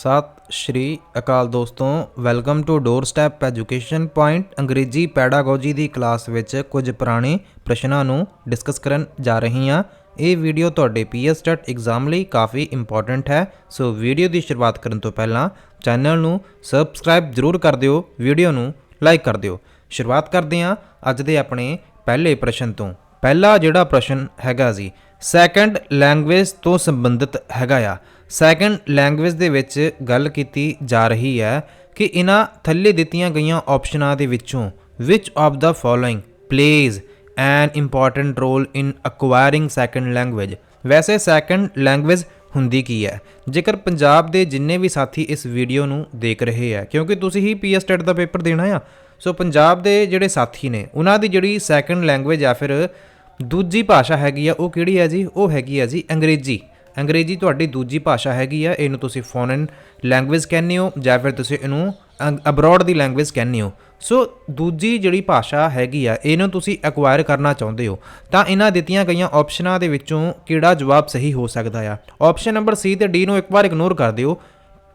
ਸਤਿ ਸ਼੍ਰੀ ਅਕਾਲ ਦੋਸਤੋ welcome to doorstep education point Angrezi pedagogy ਦੀ ਕਲਾਸ ਵਿੱਚ ਕੁਝ ਪੁਰਾਣੇ ਪ੍ਰਸ਼ਨਾਂ ਨੂੰ ਡਿਸਕਸ ਕਰਨ ਜਾ ਰਹੀ ਹਾਂ। ਇਹ ਵੀਡੀਓ ਤੁਹਾਡੇ ਪੀਐਸ ਟੈਟ ਐਗਜ਼ਾਮ ਲਈ ਕਾਫੀ ਇੰਪੋਰਟੈਂਟ ਹੈ। ਸੋ ਵੀਡੀਓ ਦੀ ਸ਼ੁਰੂਆਤ ਕਰਨ ਤੋਂ ਪਹਿਲਾਂ ਚੈਨਲ ਨੂੰ ਸਬਸਕ੍ਰਾਈਬ ਜ਼ਰੂਰ ਕਰ ਦਿਓ ਵੀਡੀਓ ਨੂੰ ਲਾਈਕ ਕਰ ਦਿਓ। ਸ਼ੁਰੂਆਤ ਕਰਦੇ ਹਾਂ ਅੱਜ ਦੇ ਆਪਣੇ ਪਹਿਲੇ ਪ੍ਰਸ਼ਨ ਤੋਂ। ਪਹਿਲਾ ਜਿਹੜਾ ਪ੍ਰਸ਼ਨ ਹੈਗਾ ਜੀ ਸੈਕੰਡ ਲੈਂਗੁਏਜ ਤੋਂ ਸੰਬੰਧਿਤ ਹੈਗਾ ਆ। ਸੈਕੰਡ ਲੈਂਗੁਏਜ ਦੇ ਵਿੱਚ ਗੱਲ ਕੀਤੀ ਜਾ ਰਹੀ ਹੈ ਕਿ ਇਹਨਾਂ ਥੱਲੇ ਦਿੱਤੀਆਂ ਗਈਆਂ ਆਪਸ਼ਨਾਂ ਦੇ ਵਿੱਚੋਂ which of the following plays an important role in acquiring second language? ਵੈਸੇ ਸੈਕੰਡ ਲੈਂਗੁਏਜ ਹੁੰਦੀ ਕੀ ਹੈ? ਜੇਕਰ ਪੰਜਾਬ ਦੇ ਜਿੰਨੇ ਵੀ ਸਾਥੀ ਇਸ ਵੀਡੀਓ ਨੂੰ ਦੇਖ ਰਹੇ ਆ ਕਿਉਂਕਿ ਤੁਸੀਂ ਹੀ ਪੀਐਸ ਟੈਟ ਦਾ ਪੇਪਰ ਦੇਣਾ ਆ, ਸੋ ਪੰਜਾਬ ਦੇ ਜਿਹੜੇ ਸਾਥੀ ਨੇ, ਉਹਨਾਂ ਦੀ ਜਿਹੜੀ ਸੈਕੰਡ ਲੈਂਗੁਏਜ ਆ ਫਿਰ ਦੂਜੀ ਭਾਸ਼ਾ ਹੈਗੀ ਆ, ਉਹ ਕਿਹੜੀ ਹੈ ਜੀ? ਉਹ ਹੈਗੀ ਆ ਜੀ ਅੰਗਰੇਜ਼ੀ। ਅੰਗਰੇਜ਼ੀ ਤੁਹਾਡੀ ਦੂਜੀ ਭਾਸ਼ਾ ਹੈਗੀ ਆ, ਇਹਨੂੰ ਤੁਸੀਂ ਫੋਰਨ ਲੈਂਗੁਏਜ ਕਹਿੰਦੇ ਹੋ ਜਾਂ ਫਿਰ ਤੁਸੀਂ ਇਹਨੂੰ ਅਬਰੋਡ ਦੀ ਲੈਂਗੁਏਜ ਕਹਿੰਦੇ ਹੋ। ਸੋ ਦੂਜੀ ਜਿਹੜੀ ਭਾਸ਼ਾ ਹੈਗੀ ਆ, ਇਹਨੂੰ ਤੁਸੀਂ ਐਕਵਾਇਰ ਕਰਨਾ ਚਾਹੁੰਦੇ ਹੋ, ਤਾਂ ਇਹਨਾਂ ਦਿੱਤੀਆਂ ਗਈਆਂ ਆਪਸ਼ਨਾਂ ਦੇ ਵਿੱਚੋਂ ਕਿਹੜਾ ਜਵਾਬ ਸਹੀ ਹੋ ਸਕਦਾ ਆ? ਆਪਸ਼ਨ ਨੰਬਰ ਸੀ ਤੇ ਡੀ ਨੂੰ ਇੱਕ ਵਾਰ ਇਗਨੋਰ ਕਰ ਦਿਓ।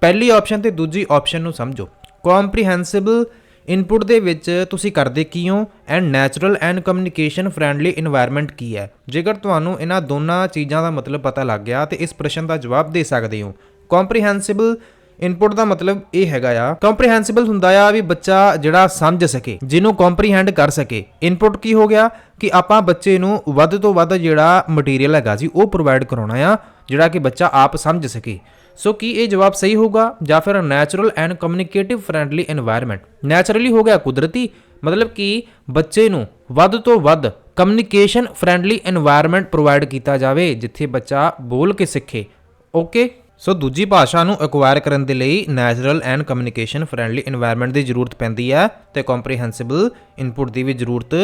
ਪਹਿਲੀ ਆਪਸ਼ਨ ਤੇ ਦੂਜੀ ਆਪਸ਼ਨ ਨੂੰ ਸਮਝੋ। ਕੰਪਰੀਹੈਂਸਿਬਲ ਇਨਪੁਟ ਦੇ ਵਿੱਚ ਤੁਸੀਂ ਕਰਦੇ ਕੀ ਹੋ and natural and communication friendly environment ਕੀ ਹੈ? ਜੇਕਰ ਤੁਹਾਨੂੰ ਇਹਨਾਂ ਦੋਨਾਂ ਚੀਜ਼ਾਂ ਦਾ ਮਤਲਬ ਪਤਾ ਲੱਗ ਗਿਆ, ਤੇ ਇਸ ਪ੍ਰਸ਼ਨ ਦਾ ਜਵਾਬ ਦੇ ਸਕਦੇ ਹੋ। ਕੰਪਰੀਹੈਂਸੀਬਲ ਇਨਪੁਟ ਦਾ ਮਤਲਬ ਇਹ ਹੈਗਾ ਆ ਕੰਪਰੀਹੈਂਸਿਬਲ ਹੁੰਦਾ ਆ ਵੀ ਬੱਚਾ ਜਿਹੜਾ ਸਮਝ ਸਕੇ, ਜਿਹਨੂੰ ਕੰਪਰੀਹੈਂਡ ਕਰ ਸਕੇ। ਇਨਪੁਟ ਕੀ ਹੋ ਗਿਆ? ਕਿ ਆਪਾਂ ਬੱਚੇ ਨੂੰ ਵੱਧ ਤੋਂ ਵੱਧ ਜਿਹੜਾ ਮਟੀਰੀਅਲ ਹੈਗਾ ਸੀ, ਉਹ ਪ੍ਰੋਵਾਈਡ ਕਰਾਉਣਾ ਆ, ਜਿਹੜਾ ਕਿ ਬੱਚਾ ਆਪ ਸਮਝ ਸਕੇ। ਸੋ ਕੀ ਇਹ ਜਵਾਬ ਸਹੀ ਹੋਊਗਾ? ਜਾਂ ਫਿਰ natural and communicative friendly environment naturally ਹੋ ਗਿਆ ਕੁਦਰਤੀ, ਮਤਲਬ ਕਿ ਬੱਚੇ ਨੂੰ ਵੱਧ ਤੋਂ ਵੱਧ ਕਮਿਊਨੀਕੇਸ਼ਨ ਫਰੈਂਡਲੀ এনवायरमेंट ਪ੍ਰੋਵਾਈਡ ਕੀਤਾ ਜਾਵੇ, ਜਿੱਥੇ ਬੱਚਾ ਬੋਲ ਕੇ ਸਿੱਖੇ। ਓਕੇ ਸੋ ਦੂਜੀ ਭਾਸ਼ਾ ਨੂੰ ਐਕਵਾਇਰ ਕਰਨ ਦੇ ਲਈ natural and communication friendly environment ਦੀ ਜ਼ਰੂਰਤ ਪੈਂਦੀ ਹੈ ਤੇ ਕੰਪਰੀਹੈਂਸਿਬਲ ਇਨਪੁਟ ਦੀ ਵੀ ਜ਼ਰੂਰਤ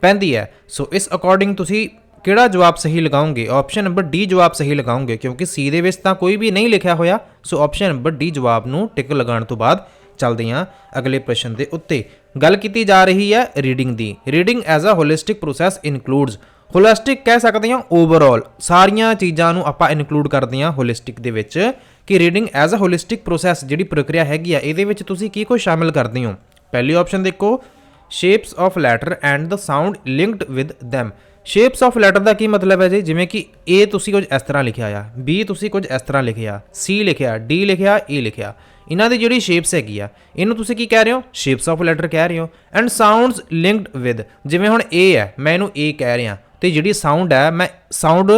ਪੈਂਦੀ ਹੈ। ਸੋ ਇਸ ਅਕੋਰਡਿੰਗ ਤੁਸੀਂ ਕਿਹੜਾ ਜਵਾਬ ਸਹੀ ਲਗਾਓਗੇ? ਆਪਸ਼ਨ ਨੰਬਰ ਡੀ ਜਵਾਬ ਸਹੀ ਲਗਾਓਗੇ, ਕਿਉਂਕਿ ਸੀ ਦੇ ਵਿੱਚ ਤਾਂ ਕੋਈ ਵੀ ਨਹੀਂ ਲਿਖਿਆ ਹੋਇਆ। ਸੋ ਆਪਸ਼ਨ ਨੰਬਰ ਡੀ ਜਵਾਬ ਨੂੰ ਟਿਕ ਲਗਾਉਣ ਤੋਂ ਬਾਅਦ ਚੱਲਦੇ ਹਾਂ ਅਗਲੇ ਪ੍ਰਸ਼ਨ ਦੇ ਉੱਤੇ। ਗੱਲ ਕੀਤੀ ਜਾ ਰਹੀ ਹੈ reading the. Reading as a holistic process includes holistic ਕਹਿ ਸਕਦੇ ਹਾਂ ਓਵਰਆਲ ਸਾਰੀਆਂ ਚੀਜ਼ਾਂ ਨੂੰ ਆਪਾਂ ਇਨਕਲੂਡ ਕਰਦੇ ਹਾਂ ਹੋਲਿਸਟਿਕ ਦੇ ਵਿੱਚ, ਕਿ reading as a holistic process ਜਿਹੜੀ ਪ੍ਰਕਿਰਿਆ ਹੈਗੀ ਆ, ਇਹਦੇ ਵਿੱਚ ਤੁਸੀਂ ਕੀ ਕੁਝ ਸ਼ਾਮਿਲ ਕਰਦੇ ਹੋ? ਪਹਿਲੀ ਆਪਸ਼ਨ ਦੇਖੋ shapes of letter and the sound linked with them shapes of letter ਦਾ ਕੀ ਮਤਲਬ ਹੈ ਜੀ? ਜਿਵੇਂ ਕਿ A ਤੁਸੀਂ ਕੁਝ ਇਸ ਤਰ੍ਹਾਂ ਲਿਖਿਆ ਆ, B ਤੁਸੀਂ ਕੁਝ ਇਸ ਤਰ੍ਹਾਂ ਲਿਖਿਆ, C ਲਿਖਿਆ, D ਲਿਖਿਆ E ਲਿਖਿਆ। ਇਹਨਾਂ ਦੀ ਜਿਹੜੀ ਸ਼ੇਪਸ ਹੈਗੀ ਆ, ਇਹਨੂੰ ਤੁਸੀਂ ਕੀ ਕਹਿ ਰਹੇ ਹੋ? ਸ਼ੇਪਸ ਆਫ ਲੈਟਰ ਕਹਿ ਰਹੇ ਹੋ। ਐਂਡ ਸਾਊਂਡਸ ਲਿੰਕਡ ਵਿਦ ਜਿਵੇਂ ਹੁਣ A ਹੈ, ਮੈਂ ਇਹਨੂੰ A ਕਹਿ ਰਿਹਾ। ਤੇ ਜਿਹੜੀ ਸਾਊਂਡ ਹੈ, ਮੈਂ ਸਾਊਂਡ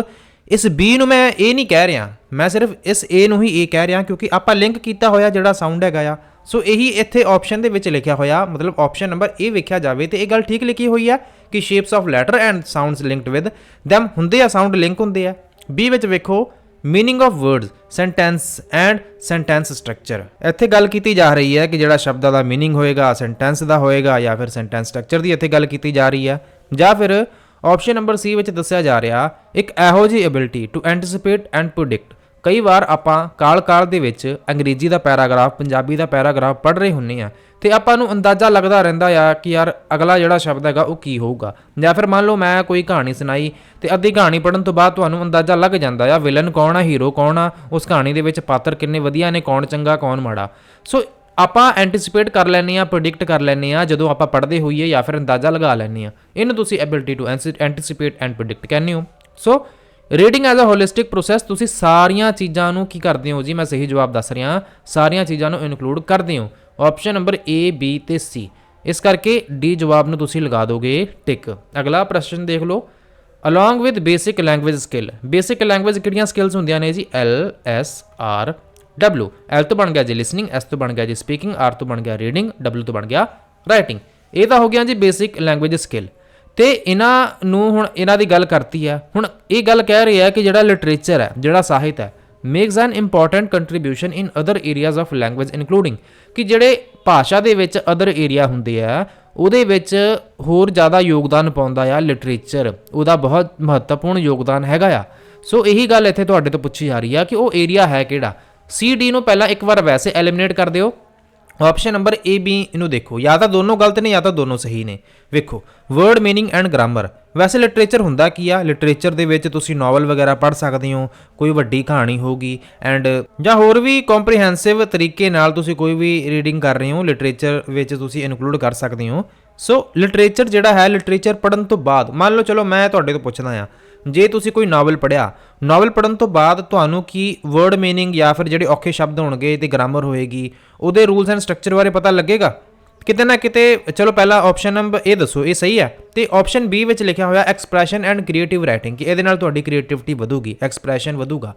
ਇਸ B ਨੂੰ ਮੈਂ A ਨਹੀਂ ਕਹਿ ਰਿਹਾ। ਮੈਂ ਸਿਰਫ ਇਸ A ਨੂੰ ਹੀ A ਕਹਿ ਰਿਹਾ, ਕਿਉਂਕਿ ਆਪਾਂ ਲਿੰਕ ਕੀਤਾ ਹੋਇਆ ਜਿਹੜਾ ਸਾਊਂਡ ਹੈਗਾ ਆ ਸੋ ਇਹੀ ਇੱਥੇ ਆਪਸ਼ਨ ਦੇ ਵਿੱਚ ਲਿਖਿਆ ਹੋਇਆ, ਮਤਲਬ ਆਪਸ਼ਨ ਨੰਬਰ A ਵੇਖਿਆ ਜਾਵੇ ਤੇ ਇਹ ਗੱਲ ਠੀਕ ਲਿਖੀ ਹੋਈ ਹੈ ਕਿ shapes of letter and sounds linked with them, ਹੁੰਦੇ ਆ ਸਾਊਂਡ ਲਿੰਕ ਹੁੰਦੇ ਆ। ਬੀ ਵਿੱਚ ਵੇਖੋ meaning of words sentence and sentence structure ਇੱਥੇ ਗੱਲ ਕੀਤੀ ਜਾ ਰਹੀ ਹੈ ਕਿ ਜਿਹੜਾ ਸ਼ਬਦਾਂ ਦਾ ਮੀਨਿੰਗ ਹੋਏਗਾ ਸੈਂਟੈਂਸ ਦਾ ਹੋਏਗਾ ਜਾਂ ਫਿਰ ਸੈਂਟੈਂਸ ਸਟਰਕਚਰ ਦੀ ਇੱਥੇ ਗੱਲ ਕੀਤੀ ਜਾ ਰਹੀ ਹੈ। ਜਾਂ ਫਿਰ ਆਪਸ਼ਨ ਨੰਬਰ ਸੀ ਵਿੱਚ ਦੱਸਿਆ ਜਾ ਰਿਹਾ, ਇੱਕ ਇਹੋ ਜਿਹੀ ability to anticipate and predict ਕਈ ਵਾਰ ਆਪਾਂ ਕਾਲ-ਕਾਲ ਦੇ ਵਿੱਚ ਅੰਗਰੇਜ਼ੀ ਦਾ ਪੈਰਾਗ੍ਰਾਫ, ਪੰਜਾਬੀ ਦਾ ਪੈਰਾਗ੍ਰਾਫ ਪੜ੍ਹ ਰਹੇ ਹੁੰਨੇ ਆ ਤੇ ਆਪਾਂ ਨੂੰ ਅੰਦਾਜ਼ਾ ਲੱਗਦਾ ਰਹਿੰਦਾ ਆ ਕਿ ਯਾਰ ਅਗਲਾ ਜਿਹੜਾ ਸ਼ਬਦ ਹੈਗਾ ਉਹ ਕੀ ਹੋਊਗਾ। ਜਾਂ ਫਿਰ ਮੰਨ ਲਓ ਮੈਂ ਕੋਈ ਕਹਾਣੀ ਸੁਣਾਈ ਤੇ ਅੱਧੀ ਕਹਾਣੀ ਪੜਨ ਤੋਂ ਬਾਅਦ ਤੁਹਾਨੂੰ ਅੰਦਾਜ਼ਾ ਲੱਗ ਜਾਂਦਾ ਆ ਵਿਲਨ ਕੌਣ ਆ ਹੀਰੋ ਕੌਣ ਆ, ਉਸ ਕਹਾਣੀ ਦੇ ਵਿੱਚ ਪਾਤਰ ਕਿੰਨੇ ਵਧੀਆ ਨੇ, ਕੌਣ ਚੰਗਾ, ਕੌਣ ਮਾੜਾ। ਸੋ ਆਪਾਂ ਐਂਟੀਸਿਪੇਟ ਕਰ ਲੈਂਦੇ ਆ ਪ੍ਰੈਡਿਕਟ ਕਰ ਲੈਂਦੇ ਆ ਜਦੋਂ ਆਪਾਂ ਪੜ੍ਹਦੇ ਹੋਈਏ ਜਾਂ ਫਿਰ ਅੰਦਾਜ਼ਾ ਲਗਾ ਲੈਂਦੇ ਆ ਇਹਨੂੰ ਤੁਸੀਂ ability to anticipate and predict ਕਹਿੰਦੇ ਹੋ। So reading as a holistic process ਤੁਸੀਂ ਸਾਰੀਆਂ ਚੀਜ਼ਾਂ ਨੂੰ ਕੀ ਕਰਦੇ ਹੋ? ਜੀ, ਮੈਂ ਸਹੀ ਜਵਾਬ ਦੱਸ ਰਿਹਾ ਸਾਰੀਆਂ ਚੀਜ਼ਾਂ ਨੂੰ ਇਨਕਲੂਡ ਕਰਦੇ ਹੋ। ਆਪਸ਼ਨ ਨੰਬਰ A, B ਤੇ C ਇਸ ਕਰਕੇ D ਜਵਾਬ ਨੂੰ ਤੁਸੀਂ ਲਗਾ ਦੋਗੇ ਟਿਕ ਅਗਲਾ ਪ੍ਰਸ਼ਨ ਦੇਖ ਲਓ। Along with basic language skill basic language ਕਿਹੜੀਆਂ ਸਕਿੱਲਸ ਹੁੰਦੀਆਂ ਨੇ ਜੀ? L, S, R, W L ਤੋਂ ਬਣ ਗਿਆ ਜੀ ਲਿਸਨਿੰਗ S ਤੋਂ ਬਣ ਗਿਆ ਜੀ ਸਪੀਕਿੰਗ R ਤੋਂ ਬਣ ਗਿਆ ਰੀਡਿੰਗ W ਤੋਂ ਬਣ ਗਿਆ ਰਾਈਟਿੰਗ ਇਹ ਤਾਂ ਹੋ ਗਿਆ ਜੀ ਬੇਸਿਕ ਲੈਂਗੁਏਜ ਸਕਿੱਲ ਤੇ ਇਹਨਾਂ ਨੂੰ ਹੁਣ ਇਹਨਾਂ ਦੀ ਗੱਲ ਕਰਤੀ ਹੈ। ਹੁਣ ਇਹ ਗੱਲ ਕਹਿ ਰਹੀ ਹੈ ਕਿ ਜਿਹੜਾ ਲਿਟਰੇਚਰ ਹੈ, ਜਿਹੜਾ ਸਾਹਿਤ ਹੈ makes an important contribution in other areas of language including ਕਿ ਜਿਹੜੇ ਭਾਸ਼ਾ ਦੇ ਵਿੱਚ ਅਦਰ ਏਰੀਆ ਹੁੰਦੇ ਆ, ਉਹਦੇ ਵਿੱਚ ਹੋਰ ਜ਼ਿਆਦਾ ਯੋਗਦਾਨ ਪਾਉਂਦਾ ਆ ਲਿਟਰੇਚਰ ਉਹਦਾ ਬਹੁਤ ਮਹੱਤਵਪੂਰਨ ਯੋਗਦਾਨ ਹੈਗਾ ਆ। ਸੋ ਇਹੀ ਗੱਲ ਇੱਥੇ ਤੁਹਾਡੇ ਤੋਂ ਪੁੱਛੀ ਜਾ ਰਹੀ ਆ ਕਿ ਉਹ ਏਰੀਆ ਹੈ ਕਿਹੜਾ? ਸੀ ਡੀ ਨੂੰ ਪਹਿਲਾਂ ਇੱਕ ਵਾਰ ਵੈਸੇ ਐਲੀਮੀਨੇਟ ਕਰ ਦਿਓ। ਆਪਸ਼ਨ ਨੰਬਰ ਏ ਬੀ ਇਹਨੂੰ ਦੇਖੋ। ਜਾਂ ਤਾਂ ਦੋਨੋਂ ਗਲਤ ਨੇ ਜਾਂ ਤਾਂ ਦੋਨੋਂ ਸਹੀ ਨੇ। ਵੇਖੋ ਵਰਡ ਮੀਨਿੰਗ ਐਂਡ ਗ੍ਰਾਮਰ ਵੈਸੇ ਲਿਟਰੇਚਰ ਹੁੰਦਾ ਕੀ ਆ? ਲਿਟਰੇਚਰ ਦੇ ਵਿੱਚ ਤੁਸੀਂ ਨੋਵਲ ਵਗੈਰਾ ਪੜ੍ਹ ਸਕਦੇ ਹੋ, ਕੋਈ ਵੱਡੀ ਕਹਾਣੀ ਹੋਗੀ ਐਂਡ ਜਾਂ ਹੋਰ ਵੀ ਕੰਪਰੀਹੈਂਸਿਵ ਤਰੀਕੇ ਨਾਲ ਤੁਸੀਂ ਕੋਈ ਵੀ ਰੀਡਿੰਗ ਕਰ ਰਹੇ ਹੋ ਲਿਟਰੇਚਰ ਵਿੱਚ ਤੁਸੀਂ ਇਨਕਲੂਡ ਕਰ ਸਕਦੇ ਹੋ। ਸੋ ਲਿਟਰੇਚਰ ਜਿਹੜਾ ਹੈ ਲਿਟਰੇਚਰ ਪੜਨ ਤੋਂ ਬਾਅਦ, ਮੰਨ ਲਓ, ਚਲੋ ਮੈਂ ਤੁਹਾਡੇ ਤੋਂ ਪੁੱਛਦਾ ਆ ਜੇ ਤੁਸੀਂ ਕੋਈ ਨਾਵਲ ਪੜਿਆ ਨਾਵਲ ਪੜਨ ਤੋਂ ਬਾਅਦ ਤੁਹਾਨੂੰ ਕੀ ਵਰਡ ਮੀਨਿੰਗ ਜਾਂ ਫਿਰ ਜਿਹੜੇ ਔਖੇ ਸ਼ਬਦ ਹੋਣਗੇ ਤੇ ਗ੍ਰਾਮਰ ਹੋਏਗੀ ਉਹਦੇ ਰੂਲਸ ਐਂਡ ਸਟਰਕਚਰ ਬਾਰੇ ਪਤਾ ਲੱਗੇਗਾ ਕਿਤੇ ਨਾ ਕਿਤੇ ਚਲੋ ਪਹਿਲਾ ਆਪਸ਼ਨ ਨੰਬਰ ਇਹ ਦੱਸੋ ਇਹ ਸਹੀ ਹੈ ਤੇ ਆਪਸ਼ਨ ਬੀ ਵਿੱਚ ਲਿਖਿਆ ਹੋਇਆ ਐਕਸਪ੍ਰੈਸ਼ਨ ਐਂਡ ਕ੍ਰੀਏਟਿਵ ਰਾਈਟਿੰਗ ਕਿ ਇਹਦੇ ਨਾਲ ਤੁਹਾਡੀ ਕ੍ਰੀਏਟਿਵਿਟੀ ਵਧੂਗੀ ਐਕਸਪ੍ਰੈਸ਼ਨ ਵਧੂਗਾ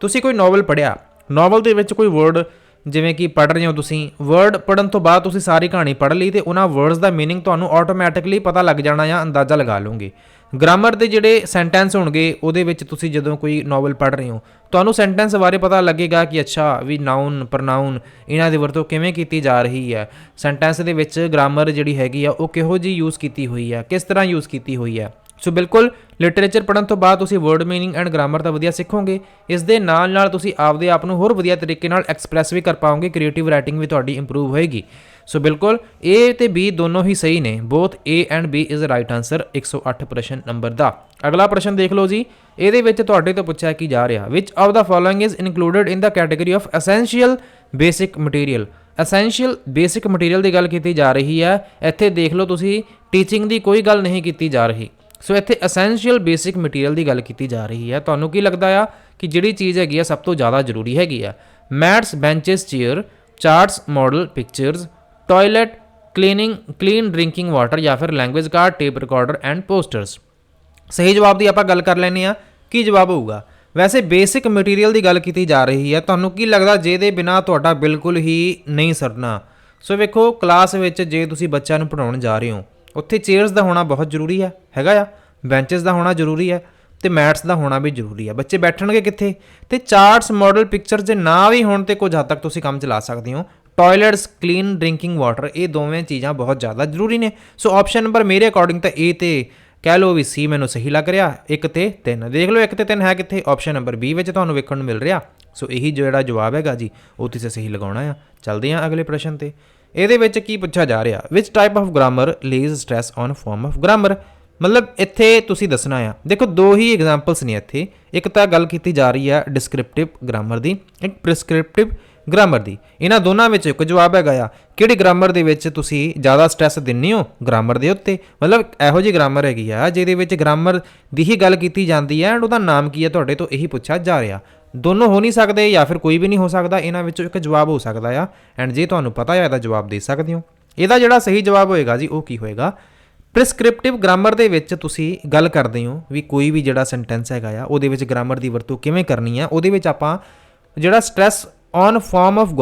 ਤੁਸੀਂ ਕੋਈ ਨਾਵਲ ਪੜਿਆ ਨਾਵਲ ਦੇ ਵਿੱਚ ਕੋਈ ਵਰਡ ਜਿਵੇਂ ਕਿ ਪੜ੍ਹ ਰਹੇ ਹੋ ਤੁਸੀਂ ਵਰਡ ਪੜਨ ਤੋਂ ਬਾਅਦ ਤੁਸੀਂ ਸਾਰੀ ਕਹਾਣੀ ਪੜ੍ਹ ਲਈ ਤੇ ਉਹਨਾਂ ਵਰਡਸ ਦਾ मीनिंग ਤੁਹਾਨੂੰ ਆਟੋਮੈਟਿਕਲੀ ਪਤਾ ਲੱਗ ਜਾਣਾ ਜਾਂ ਅੰਦਾਜ਼ਾ ਲਗਾ ਲਓਗੇ ਗ੍ਰਾਮਰ ਦੇ ਜਿਹੜੇ ਸੈਂਟੈਂਸ ਹੋਣਗੇ, ਉਹਦੇ ਵਿੱਚ ਤੁਸੀਂ ਜਦੋਂ ਕੋਈ ਨੋਵਲ ਪੜ੍ਹ ਰਹੇ ਹੋ, ਤੁਹਾਨੂੰ ਸੈਂਟੈਂਸ ਬਾਰੇ ਪਤਾ ਲੱਗੇਗਾ ਕਿ ਅੱਛਾ, ਵੀ ਨਾਉਨ ਪ੍ਰਨਾਉਨ ਇਹਨਾਂ ਦੀ ਵਰਤੋਂ ਕਿਵੇਂ ਕੀਤੀ ਜਾ ਰਹੀ ਹੈ। ਸੈਂਟੈਂਸ ਦੇ ਵਿੱਚ ਗ੍ਰਾਮਰ ਜਿਹੜੀ ਹੈਗੀ ਆ, ਉਹ ਕਿਹੋ ਜੀ ਯੂਜ਼ ਕੀਤੀ ਹੋਈ ਹੈ, ਕਿਸ ਤਰ੍ਹਾਂ ਯੂਜ਼ ਕੀਤੀ ਹੋਈ ਹੈ। ਸੋ ਬਿਲਕੁਲ ਲਿਟਰੇਚਰ ਪੜਨ ਤੋਂ ਬਾਅਦ ਤੁਸੀਂ ਵਰਡ ਮੀਨਿੰਗ ਐਂਡ ਗ੍ਰਾਮਰ ਤਾਂ ਵਧੀਆ ਸਿੱਖੋਗੇ। ਇਸ ਦੇ ਨਾਲ ਨਾਲ ਤੁਸੀਂ ਆਪਦੇ ਆਪ ਨੂੰ ਹੋਰ ਵਧੀਆ ਤਰੀਕੇ ਨਾਲ ਐਕਸਪ੍ਰੈਸ ਵੀ ਕਰ ਪਾਓਗੇ ਕ੍ਰੀਏਟਿਵ ਰਾਈਟਿੰਗ ਵੀ ਤੁਹਾਡੀ ਇੰਪਰੂਵ ਹੋਏਗੀ। ਸੋ ਬਿਲਕੁਲ A ਤੇ B ਦੋਨੋਂ ਹੀ ਸਹੀ ਨੇ। Both A and B is right answer 108 ਪ੍ਰਸ਼ਨ ਨੰਬਰ ਦਾ। ਅਗਲਾ ਪ੍ਰਸ਼ਨ ਦੇਖ ਲਓ ਜੀ। ਇਹਦੇ ਵਿੱਚ ਤੁਹਾਡੇ ਤੋਂ ਪੁੱਛਿਆ ਕੀ ਜਾ ਰਿਹਾ। Which of the following is included in the category of essential basic material essential basic material ਦੀ ਗੱਲ ਕੀਤੀ ਜਾ ਰਹੀ ਹੈ। ਇੱਥੇ ਦੇਖ ਲਓ ਤੁਸੀਂ ਟੀਚਿੰਗ ਦੀ ਕੋਈ ਗੱਲ ਨਹੀਂ ਕੀਤੀ ਜਾ ਰਹੀ। ਸੋ ਇੱਥੇ ਐਸੈਂਸ਼ੀਅਲ ਬੇਸਿਕ ਮਟੀਰੀਅਲ ਦੀ ਗੱਲ ਕੀਤੀ ਜਾ ਰਹੀ ਹੈ। ਤੁਹਾਨੂੰ ਕੀ ਲੱਗਦਾ ਆ ਕਿ ਜਿਹੜੀ ਚੀਜ਼ ਹੈਗੀ ਆ, ਸਭ ਤੋਂ ਜ਼ਿਆਦਾ ਜ਼ਰੂਰੀ ਹੈਗੀ ਆ? Mats benches chair charts model pictures toilet cleaning clean drinking water ਜਾਂ ਫਿਰ language card tape recorder and posters ਸਹੀ ਜਵਾਬ ਦੀ ਆਪਾਂ ਗੱਲ ਕਰ ਲੈਨੇ ਆ ਕੀ ਜਵਾਬ ਹੋਊਗਾ? ਵੈਸੇ ਬੇਸਿਕ ਮਟੀਰੀਅਲ ਦੀ ਗੱਲ ਕੀਤੀ ਜਾ ਰਹੀ ਹੈ। ਤੁਹਾਨੂੰ ਕੀ ਲੱਗਦਾ ਜਿਹਦੇ ਬਿਨਾ ਤੁਹਾਡਾ ਬਿਲਕੁਲ ਹੀ ਨਹੀਂ ਸਰਨਾ? ਸੋ ਵੇਖੋ ਕਲਾਸ ਵਿੱਚ ਜੇ ਤੁਸੀਂ ਬੱਚਿਆਂ ਨੂੰ ਪੜਾਉਣ ਜਾ ਰਹੇ ਹੋ ਉੱਥੇ ਚੇਅਰਸ ਦਾ ਹੋਣਾ ਬਹੁਤ ਜ਼ਰੂਰੀ ਹੈ ਹੈਗਾ ਆ, ਬੈਂਚਸ ਦਾ ਹੋਣਾ ਜ਼ਰੂਰੀ ਹੈ ਤੇ ਮੈਟਸ ਦਾ ਹੋਣਾ ਵੀ ਜ਼ਰੂਰੀ ਆ। ਬੱਚੇ ਬੈਠਣਗੇ ਕਿੱਥੇ? ਤੇ ਚਾਰਟਸ ਮਾਡਲ ਪਿਕਚਰ ਜੇ ਨਾ ਵੀ ਹੋਣ ਤੇ ਕੁਝ ਹੱਦ ਤੱਕ ਤੁਸੀਂ ਕੰਮ ਚਲਾ ਸਕਦੇ ਹੋ। ਟਾਇਲਟਸ ਕਲੀਨ ਡਰਿੰਕਿੰਗ ਵਾਟਰ ਇਹ ਦੋਵੇਂ ਚੀਜ਼ਾਂ ਬਹੁਤ ਜ਼ਿਆਦਾ ਜ਼ਰੂਰੀ ਨੇ। ਸੋ ਆਪਸ਼ਨ ਨੰਬਰ ਮੇਰੇ ਅਕੋਰਡਿੰਗ ਤਾਂ A ਤੇ ਕਹਿ ਲਓ ਵੀ ਸੀ ਮੈਨੂੰ ਸਹੀ ਲੱਗ ਰਿਹਾ, ਇੱਕ ਤੇ ਤਿੰਨ। ਦੇਖ ਲਓ ਇੱਕ ਤੇ ਤਿੰਨ ਹੈ ਕਿੱਥੇ? ਆਪਸ਼ਨ ਨੰਬਰ B ਵਿੱਚ ਤੁਹਾਨੂੰ ਵੇਖਣ ਨੂੰ ਮਿਲ ਰਿਹਾ। ਸੋ ਇਹੀ ਜਿਹੜਾ ਜਵਾਬ ਹੈਗਾ ਜੀ, ਉਹ ਤੁਸੀਂ ਸਹੀ ਲਗਾਉਣਾ ਆ। ਚੱਲਦੇ ਹਾਂ ਅਗਲੇ ਪ੍ਰਸ਼ਨ ਤੇ। ਇਹਦੇ ਵਿੱਚ ਕੀ ਪੁੱਛਿਆ ਜਾ ਰਿਹਾ? Which type of grammar lays stress on form of grammar ਮਤਲਬ ਇੱਥੇ ਤੁਸੀਂ ਦੱਸਣਾ ਆ। ਦੇਖੋ, ਦੋ ਹੀ ਐਗਜ਼ਾਮਪਲਸ ਨੇ ਇੱਥੇ। ਇੱਕ ਤਾਂ ਗੱਲ ਕੀਤੀ ਜਾ ਰਹੀ ਹੈ ਡਿਸਕ੍ਰਿਪਟਿਵ ਗ੍ਰਾਮਰ ਦੀ। ਇੱਕ ਪ੍ਰਿਸਕ੍ਰਿਪਟਿਵ ਗ੍ਰਾਮਰ ਦੀ। ਇਹਨਾਂ ਦੋਨਾਂ ਵਿੱਚੋਂ ਇੱਕ ਜਵਾਬ ਹੈਗਾ ਆ, ਕਿਹੜੀ ਗ੍ਰਾਮਰ ਦੇ ਵਿੱਚ ਤੁਸੀਂ ਜ਼ਿਆਦਾ ਸਟ੍ਰੈਸ ਦਿੰਨੀ ਹੋ? ਗ੍ਰਾਮਰ ਦੇ ਉੱਤੇ। ਮਤਲਬ ਇਹੋ ਜੀ ਗ੍ਰਾਮਰ ਹੈਗੀ ਆ, ਜਿਹਦੇ ਵਿੱਚ ਗ੍ਰਾਮਰ ਦੀ ਹੀ ਗੱਲ ਕੀਤੀ ਜਾਂਦੀ ਹੈ ਐਂਡ ਉਹਦਾ ਨਾਮ ਕੀ ਹੈ ਤੁਹਾਡੇ ਤੋਂ ਇਹੀ ਪੁੱਛਿਆ ਜਾ ਰਿਹਾ। ਦੋਨੋਂ ਹੋ ਨਹੀਂ ਸਕਦੇ ਜਾਂ ਫਿਰ ਕੋਈ ਵੀ ਨਹੀਂ ਹੋ ਸਕਦਾ, ਇਹਨਾਂ ਵਿੱਚੋਂ ਇੱਕ ਜਵਾਬ ਹੋ ਸਕਦਾ ਆ। ਐਂਡ ਜੇ ਤੁਹਾਨੂੰ ਪਤਾ ਹੈ ਇਹਦਾ ਜਵਾਬ ਦੇ ਸਕਦੇ ਹੋ। ਇਹਦਾ ਜਿਹੜਾ ਸਹੀ ਜਵਾਬ ਹੋਏਗਾ ਜੀ, ਉਹ ਕੀ ਹੋਏਗਾ? ਪ੍ਰਿਸਕ੍ਰਿਪਟਿਵ ਗ੍ਰਾਮਰ ਦੇ ਵਿੱਚ ਤੁਸੀਂ ਗੱਲ ਕਰਦੇ ਹੋ ਵੀ ਕੋਈ ਵੀ ਜਿਹੜਾ ਸੈਂਟੈਂਸ ਹੈਗਾ ਆ, ਉਹਦੇ ਵਿੱਚ ਗ੍ਰਾਮਰ ਦੀ ਵਰਤੋਂ ਕਿਵੇਂ ਕਰਨੀ ਆ, ਉਹਦੇ ਵਿੱਚ ਆਪਾਂ ਜਿਹੜਾ stress on form of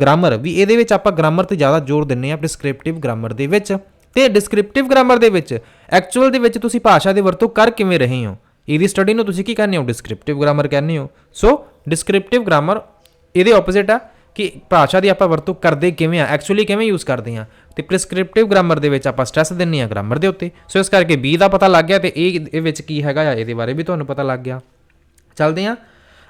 grammar ਵੀ ਇਹਦੇ ਵਿੱਚ ਆਪਾਂ ਗ੍ਰਾਮਰ ਤੇ ਜ਼ਿਆਦਾ ਜ਼ੋਰ ਦਿੰਨੇ ਆ ਪ੍ਰਿਸਕ੍ਰਿਪਟਿਵ ਗ੍ਰਾਮਰ ਦੇ ਵਿੱਚ। ਤੇ ਡਿਸਕ੍ਰਿਪਟਿਵ ਗ੍ਰਾਮਰ ਦੇ ਵਿੱਚ ਐਕਚੁਅਲ ਦੇ ਵਿੱਚ ਤੁਸੀਂ ਭਾਸ਼ਾ ਦੀ ਵਰਤੋਂ ਕਰ ਕਿਵੇਂ ਰਹੇ ਹੋ? ਇਹਦੀ ਸਟੱਡੀ ਨੂੰ ਤੁਸੀਂ ਕੀ ਕਹਿੰਦੇ ਹੋ? ਡਿਸਕ੍ਰਿਪਟਿਵ ਗ੍ਰਾਮਰ ਕਹਿੰਦੇ ਹੋ। ਸੋ ਡਿਸਕ੍ਰਿਪਟਿਵ ਗ੍ਰਾਮਰ ਇਹਦੇ ਆਪੋਜ਼ਿਟ ਆ ਕਿ ਭਾਸ਼ਾ ਦੀ ਆਪਾਂ ਵਰਤੋਂ ਕਰਦੇ ਕਿਵੇਂ ਆ ਐਕਚੁਅਲੀ ਕਿਵੇਂ ਯੂਜ਼ ਕਰਦੇ ਆ। ਤੇ ਪ੍ਰਿਸਕ੍ਰਿਪਟਿਵ ਗ੍ਰਾਮਰ ਦੇ ਵਿੱਚ ਆਪਾਂ ਸਟ੍ਰੈਸ ਦਿੰਨੇ ਆ ਗ੍ਰਾਮਰ ਦੇ ਉੱਤੇ। ਸੋ ਇਸ ਕਰਕੇ ਬੀ ਦਾ ਪਤਾ ਲੱਗ ਗਿਆ ਤੇ ਇਹ ਇਹ ਵਿੱਚ ਕੀ ਹੈਗਾ ਆ, ਇਹਦੇ ਬਾਰੇ ਵੀ ਤੁਹਾਨੂੰ ਪਤਾ ਲੱਗ ਗਿਆ। ਚੱਲਦੇ ਆ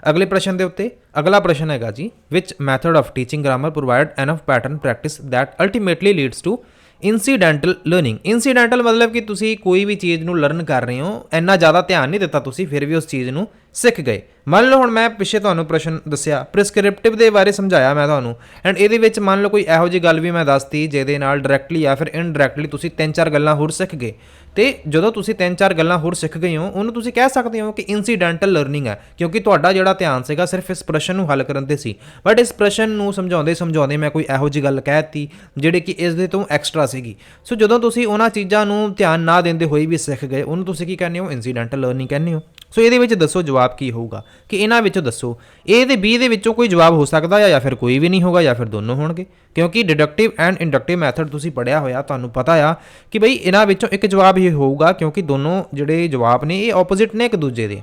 ਅਗਲੇ ਪ੍ਰਸ਼ਨ ਦੇ ਉੱਤੇ, ਅਗਲਾ ਪ੍ਰਸ਼ਨ ਹੈਗਾ ਜੀ which method of teaching grammar provide enough pattern practice that ultimately leads to incidental learning incidental ਮਤਲਬ ਕਿ ਤੁਸੀਂ ਕੋਈ ਵੀ ਚੀਜ਼ ਨੂੰ ਲਰਨ ਕਰ ਰਹੇ ਹੋ, ਇੰਨਾ ਜ਼ਿਆਦਾ ਧਿਆਨ ਨਹੀਂ ਦਿੱਤਾ ਤੁਸੀਂ, ਫਿਰ ਵੀ ਉਸ ਚੀਜ਼ ਨੂੰ ਸਿੱਖ ਗਏ। ਮੰਨ ਲਓ ਹੁਣ ਮੈਂ ਪਿੱਛੇ ਤੁਹਾਨੂੰ ਪ੍ਰਸ਼ਨ ਦੱਸਿਆ ਪ੍ਰਿਸਕ੍ਰਿਪਟਿਵ ਦੇ ਬਾਰੇ ਸਮਝਾਇਆ ਮੈਂ ਤੁਹਾਨੂੰ। ਐਂਡ ਇਹਦੇ ਵਿੱਚ ਮੰਨ ਲਓ ਕੋਈ ਇਹੋ ਜਿਹੀ ਗੱਲ ਵੀ ਮੈਂ ਦੱਸਤੀ, ਜਿਹਦੇ ਨਾਲ ਡਾਇਰੈਕਟਲੀ ਜਾਂ ਫਿਰ ਇਨਡਾਇਰੈਕਟਲੀ ਤੁਸੀਂ ਤਿੰਨ ਚਾਰ ਗੱਲਾਂ ਹੋਰ ਸਿੱਖ ਗਏ। ਤੇ ਜਦੋਂ ਤੁਸੀਂ ਤਿੰਨ ਚਾਰ ਗੱਲਾਂ ਹੋਰ ਸਿੱਖ ਗਏ ਹੋ, ਉਹਨੂੰ ਤੁਸੀਂ ਕਹਿ ਸਕਦੇ ਹੋ ਕਿ ਇਨਸੀਡੈਂਟਲ ਲਰਨਿੰਗ ਹੈ, ਕਿਉਂਕਿ ਤੁਹਾਡਾ ਜਿਹੜਾ ਧਿਆਨ ਸੀਗਾ ਸਿਰਫ ਇਸ ਪ੍ਰਸ਼ਨ ਨੂੰ ਹੱਲ ਕਰਨ ਤੇ ਸੀ। ਬਟ ਇਸ ਪ੍ਰਸ਼ਨ ਨੂੰ ਸਮਝਾਉਂਦੇ ਸਮਝਾਉਂਦੇ ਮੈਂ ਕੋਈ ਇਹੋ ਜਿਹੀ ਗੱਲ ਕਹਿਤੀ ਜਿਹੜੀ ਕਿ ਇਸ ਦੇ ਤੋਂ ਐਕਸਟਰਾ ਸੀਗੀ। ਸੋ ਜਦੋਂ ਤੁਸੀਂ ਉਹਨਾਂ ਚੀਜ਼ਾਂ ਨੂੰ ਧਿਆਨ ਨਾ ਦਿੰਦੇ ਹੋਏ ਵੀ ਸਿੱਖ ਗਏ, ਉਹਨੂੰ ਤੁਸੀਂ ਕੀ ਕਹਿੰਦੇ ਹੋ? ਇਨਸੀਡੈਂਟਲ ਲਰਨਿੰਗ ਕਹਿੰਦੇ ਹੋ। ਸੋ ਇਹਦੇ ਵਿੱਚ ਦੱਸੋ ਜਵਾਬ ਜਵਾਬ ਕੀ ਹੋਊਗਾ? ਕਿ ਇਹਨਾਂ ਵਿੱਚੋਂ ਦੱਸੋ, A ਤੇ B ਦੇ ਵਿੱਚੋਂ ਕੋਈ ਜਵਾਬ ਹੋ ਸਕਦਾ ਹੈ ਜਾਂ ਫਿਰ ਕੋਈ ਵੀ ਨਹੀਂ ਹੋਗਾ ਜਾਂ ਫਿਰ ਦੋਨੋਂ ਹੋਣਗੇ? ਕਿਉਂਕਿ ਡਿਡਕਟਿਵ ਐਂਡ ਇੰਡਕਟਿਵ ਮੈਥਡ ਤੁਸੀਂ ਪੜਿਆ ਹੋਇਆ, ਤੁਹਾਨੂੰ ਪਤਾ ਆ ਕਿ ਬਈ ਇਹਨਾਂ ਵਿੱਚੋਂ ਇੱਕ ਜਵਾਬ ਹੀ ਹੋਊਗਾ ਕਿਉਂਕਿ ਦੋਨੋਂ ਜਿਹੜੇ ਜਵਾਬ ਨੇ, ਇਹ ਆਪੋਜ਼ਿਟ ਨੇ ਇੱਕ ਦੂਜੇ ਦੇ।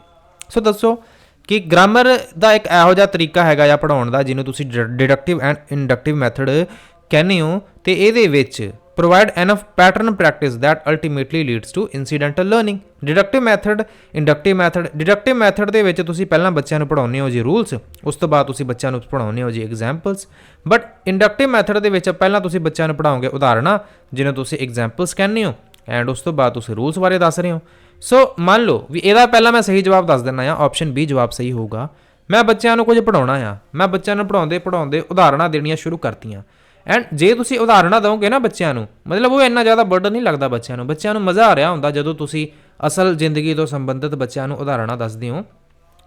ਸੋ ਦੱਸੋ ਕਿ ਗ੍ਰਾਮਰ ਦਾ ਇੱਕ ਇਹੋ ਜਿਹਾ ਤਰੀਕਾ ਹੈਗਾ ਆ ਪੜਾਉਣ ਦਾ, ਜਿਹਨੂੰ ਤੁਸੀਂ ਡਿਡਕਟਿਵ ਐਂਡ ਇੰਡਕਟਿਵ ਮੈਥਡ ਕਹਿੰਦੇ ਹੋ ਤੇ ਇਹਦੇ ਵਿੱਚ provide enough pattern practice that ultimately leads to incidental learning. Deductive method, inductive method, deductive method ਦੇ ਵਿੱਚ ਤੁਸੀਂ ਪਹਿਲਾਂ ਬੱਚਿਆਂ ਨੂੰ ਪੜਾਉਂਦੇ ਹੋ ਜੀ ਰੂਲਸ ਉਸ ਤੋਂ ਬਾਅਦ ਤੁਸੀਂ ਬੱਚਿਆਂ ਨੂੰ ਪੜਾਉਂਦੇ ਹੋ ਜੀ ਐਗਜ਼ਾਮਪਲਸ ਬਟ ਇੰਡਕਟਿਵ ਮੈਥਡ ਦੇ ਵਿੱਚ ਪਹਿਲਾਂ ਤੁਸੀਂ ਬੱਚਿਆਂ ਨੂੰ ਪੜਾਓਗੇ ਉਦਾਹਰਨਾਂ ਜਿਹਨੂੰ ਤੁਸੀਂ ਐਗਜ਼ਾਮਪਲਸ ਕਹਿੰਦੇ ਹੋ ਐਂਡ ਉਸ ਤੋਂ ਬਾਅਦ ਤੁਸੀਂ ਰੂਲਸ ਬਾਰੇ ਦੱਸ ਰਹੇ ਹੋ. ਸੋ ਮੰਨ ਲਓ ਵੀ ਇਹਦਾ ਪਹਿਲਾਂ ਮੈਂ ਸਹੀ ਜਵਾਬ ਦੱਸ ਦਿੰਦਾ ਆ ਆਪਸ਼ਨ ਬੀ ਜਵਾਬ ਸਹੀ ਹੋਊਗਾ। ਮੈਂ ਬੱਚਿਆਂ ਨੂੰ ਕੁਝ ਪੜਾਉਣਾ ਆ। ਮੈਂ ਬੱਚਿਆਂ ਨੂੰ ਪੜਾਉਂਦੇ ਪੜਾਉਂਦੇ ਉਦਾਹਰਨਾਂ ਦੇਣੀਆਂ ਸ਼ੁਰੂ ਕਰਤੀਆਂ। ਐਂਡ ਜੇ ਤੁਸੀਂ ਉਦਾਹਰਨਾਂ ਦਿਓਗੇ ਨਾ ਬੱਚਿਆਂ ਨੂੰ, ਮਤਲਬ ਉਹ ਇੰਨਾ ਜ਼ਿਆਦਾ ਬਰਡਨ ਨਹੀਂ ਲੱਗਦਾ ਬੱਚਿਆਂ ਨੂੰ। ਬੱਚਿਆਂ ਨੂੰ ਮਜ਼ਾ ਆ ਰਿਹਾ ਹੁੰਦਾ ਜਦੋਂ ਤੁਸੀਂ ਅਸਲ ਜ਼ਿੰਦਗੀ ਤੋਂ ਸੰਬੰਧਿਤ ਬੱਚਿਆਂ ਨੂੰ ਉਦਾਹਰਨਾਂ ਦੱਸਦੇ ਹੋ।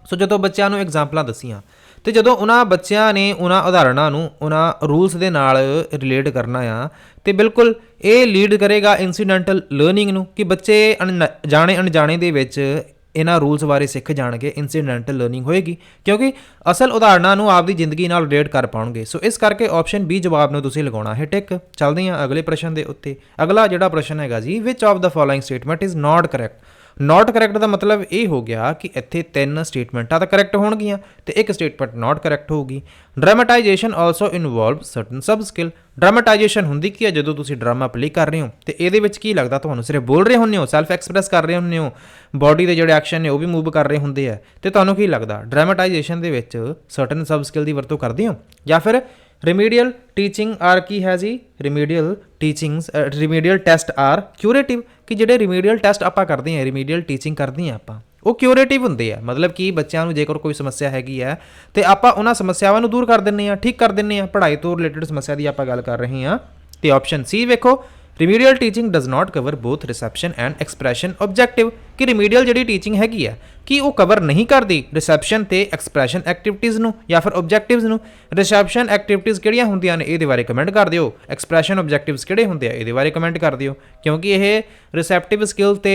ਸੋ ਜਦੋਂ ਬੱਚਿਆਂ ਨੂੰ ਐਗਜ਼ਾਮਪਲਾਂ ਦਸੀਆਂ, ਤੇ ਜਦੋਂ ਉਹਨਾਂ ਬੱਚਿਆਂ ਨੇ ਉਹਨਾਂ ਉਦਾਹਰਣਾਂ ਨੂੰ ਉਹਨਾਂ ਰੂਲਸ ਦੇ ਨਾਲ ਰਿਲੇਟ ਕਰਨਾ ਆ, ਤੇ ਬਿਲਕੁਲ ਇਹ ਲੀਡ ਕਰੇਗਾ ਇਨਸੀਡੈਂਟਲ ਲਰਨਿੰਗ ਨੂੰ ਕਿ ਬੱਚੇ ਅਣ- ਜਾਣੇ ਅਣਜਾਣੇ ਦੇ ਵਿੱਚ ਇਹਨਾਂ ਰੂਲਸ ਬਾਰੇ ਸਿੱਖ ਜਾਣਗੇ ਇਨਸੀਡੈਂਟਲ ਲਰਨਿੰਗ ਹੋਏਗੀ, ਕਿਉਂਕਿ ਅਸਲ ਉਦਾਹਰਣਾਂ ਨੂੰ ਆਪਦੀ ਜ਼ਿੰਦਗੀ ਨਾਲ ਰਿਲੇਟ ਕਰ ਪਾਉਣਗੇ। ਸੋ ਇਸ ਕਰਕੇ ਆਪਸ਼ਨ ਬੀ ਜਵਾਬ ਨੂੰ ਤੁਸੀਂ ਲਗਾਉਣਾ ਹੈ ਟਿਕ ਚੱਲਦੇ ਹਾਂ ਅਗਲੇ ਪ੍ਰਸ਼ਨ ਦੇ ਉੱਤੇ। ਅਗਲਾ ਜਿਹੜਾ ਪ੍ਰਸ਼ਨ ਹੈਗਾ ਜੀ which of the following statement is not correct not correct ਦਾ ਮਤਲਬ ਇਹ ਹੋ ਗਿਆ ਕਿ ਇੱਥੇ ਤਿੰਨ ਸਟੇਟਮੈਂਟਾਂ ਤਾਂ ਕਰੈਕਟ ਹੋਣਗੀਆਂ ਤੇ ਇੱਕ ਸਟੇਟਮੈਂਟ ਨਾਟ ਕਰੈਕਟ ਹੋਊਗੀ। Dramatization also involve certain sub skill dramatization ਹੁੰਦੀ ਕੀ ਹੈ? ਜਦੋਂ ਤੁਸੀਂ ਡਰਾਮਾ ਪਲੇ ਕਰ ਰਹੇ ਹੋ ਤੇ ਇਹਦੇ ਵਿੱਚ ਕੀ ਲੱਗਦਾ? ਤੁਹਾਨੂੰ ਸਿਰਫ ਬੋਲ ਰਹੇ ਹੁੰਦੇ ਹੋ ਸੈਲਫ ਐਕਸਪ੍ਰੈਸ ਕਰ ਰਹੇ ਹੁੰਦੇ ਹੋ ਬਾਡੀ ਦੇ ਜਿਹੜੇ ਐਕਸ਼ਨ ਨੇ ਉਹ ਵੀ ਮੂਵ ਕਰ ਰਹੇ ਹੁੰਦੇ ਆ। ਤੇ ਤੁਹਾਨੂੰ ਕੀ ਲੱਗਦਾ? ਡਰਾਮਾਟਾਈਜੇਸ਼ਨ ਦੇ ਵਿੱਚ ਸਰਟਨ ਸਬ ਸਕਿੱਲ ਦੀ ਵਰਤੋਂ ਕਰਦੇ ਹੋ? ਜਾਂ ਫਿਰ ਰਿਮੀਡੀਅਲ ਟੀਚਿੰਗ ਆਰ ਕੀ ਹੈ ਜੀ? Remedial teachings remedial test or curative ਕਿ ਜਿਹੜੇ ਰਿਮੀਡੀਅਲ ਟੈਸਟ ਆਪਾਂ ਕਰਦੇ ਹਾਂ ਰਿਮੀਡੀਅਲ ਟੀਚਿੰਗ ਕਰਦੇ ਹਾਂ ਆਪਾਂ, ਉਹ ਕਿਉਰੇਟਿਵ ਹੁੰਦੇ ਆ। ਮਤਲਬ ਕਿ ਬੱਚਿਆਂ ਨੂੰ ਜੇਕਰ ਕੋਈ ਸਮੱਸਿਆ ਹੈਗੀ ਹੈ, ਤੇ ਆਪਾਂ ਉਹਨਾਂ ਸਮੱਸਿਆਵਾਂ ਨੂੰ ਦੂਰ ਕਰ ਦਿੰਨੇ ਆ ਠੀਕ ਕਰ ਦਿੰਨੇ ਆ ਪੜ੍ਹਾਈ ਤੋਂ ਰਿਲੇਟਡ ਸਮੱਸਿਆ ਦੀ ਆਪਾਂ ਗੱਲ ਕਰ ਰਹੇ ਹਾਂ, ਤੇ ਆਪਸ਼ਨ ਸੀ ਵੇਖੋ remedial teaching does not cover both reception and expression objective ਕਿ ਰਿਮੀਡੀਅਲ ਜਿਹੜੀ ਟੀਚਿੰਗ ਹੈਗੀ ਆ, ਕਿ ਉਹ ਕਵਰ ਨਹੀਂ ਕਰਦੀ ਰਿਸੈਪਸ਼ਨ ਤੇ ਐਕਸਪ੍ਰੈਸ਼ਨ ਐਕਟੀਵਿਟੀਜ਼ ਨੂੰ ਜਾਂ ਫਿਰ ਆਬਜੈਕਟਿਵਸ ਨੂੰ? ਰਿਸੈਪਸ਼ਨ ਐਕਟੀਵਿਟੀਜ਼ ਕਿਹੜੀਆਂ ਹੁੰਦੀਆਂ ਨੇ? ਇਹਦੇ ਬਾਰੇ ਕਮੈਂਟ ਕਰ ਦਿਓ। ਐਕਸਪ੍ਰੈਸ਼ਨ ਆਬਜੈਕਟਿਵਸ ਕਿਹੜੇ ਹੁੰਦੇ ਆ? ਇਹਦੇ ਬਾਰੇ ਕਮੈਂਟ ਕਰ ਦਿਓ। ਕਿਉਂਕਿ ਇਹ ਰਿਸੈਪਟਿਵ ਸਕਿੱਲ ਤੇ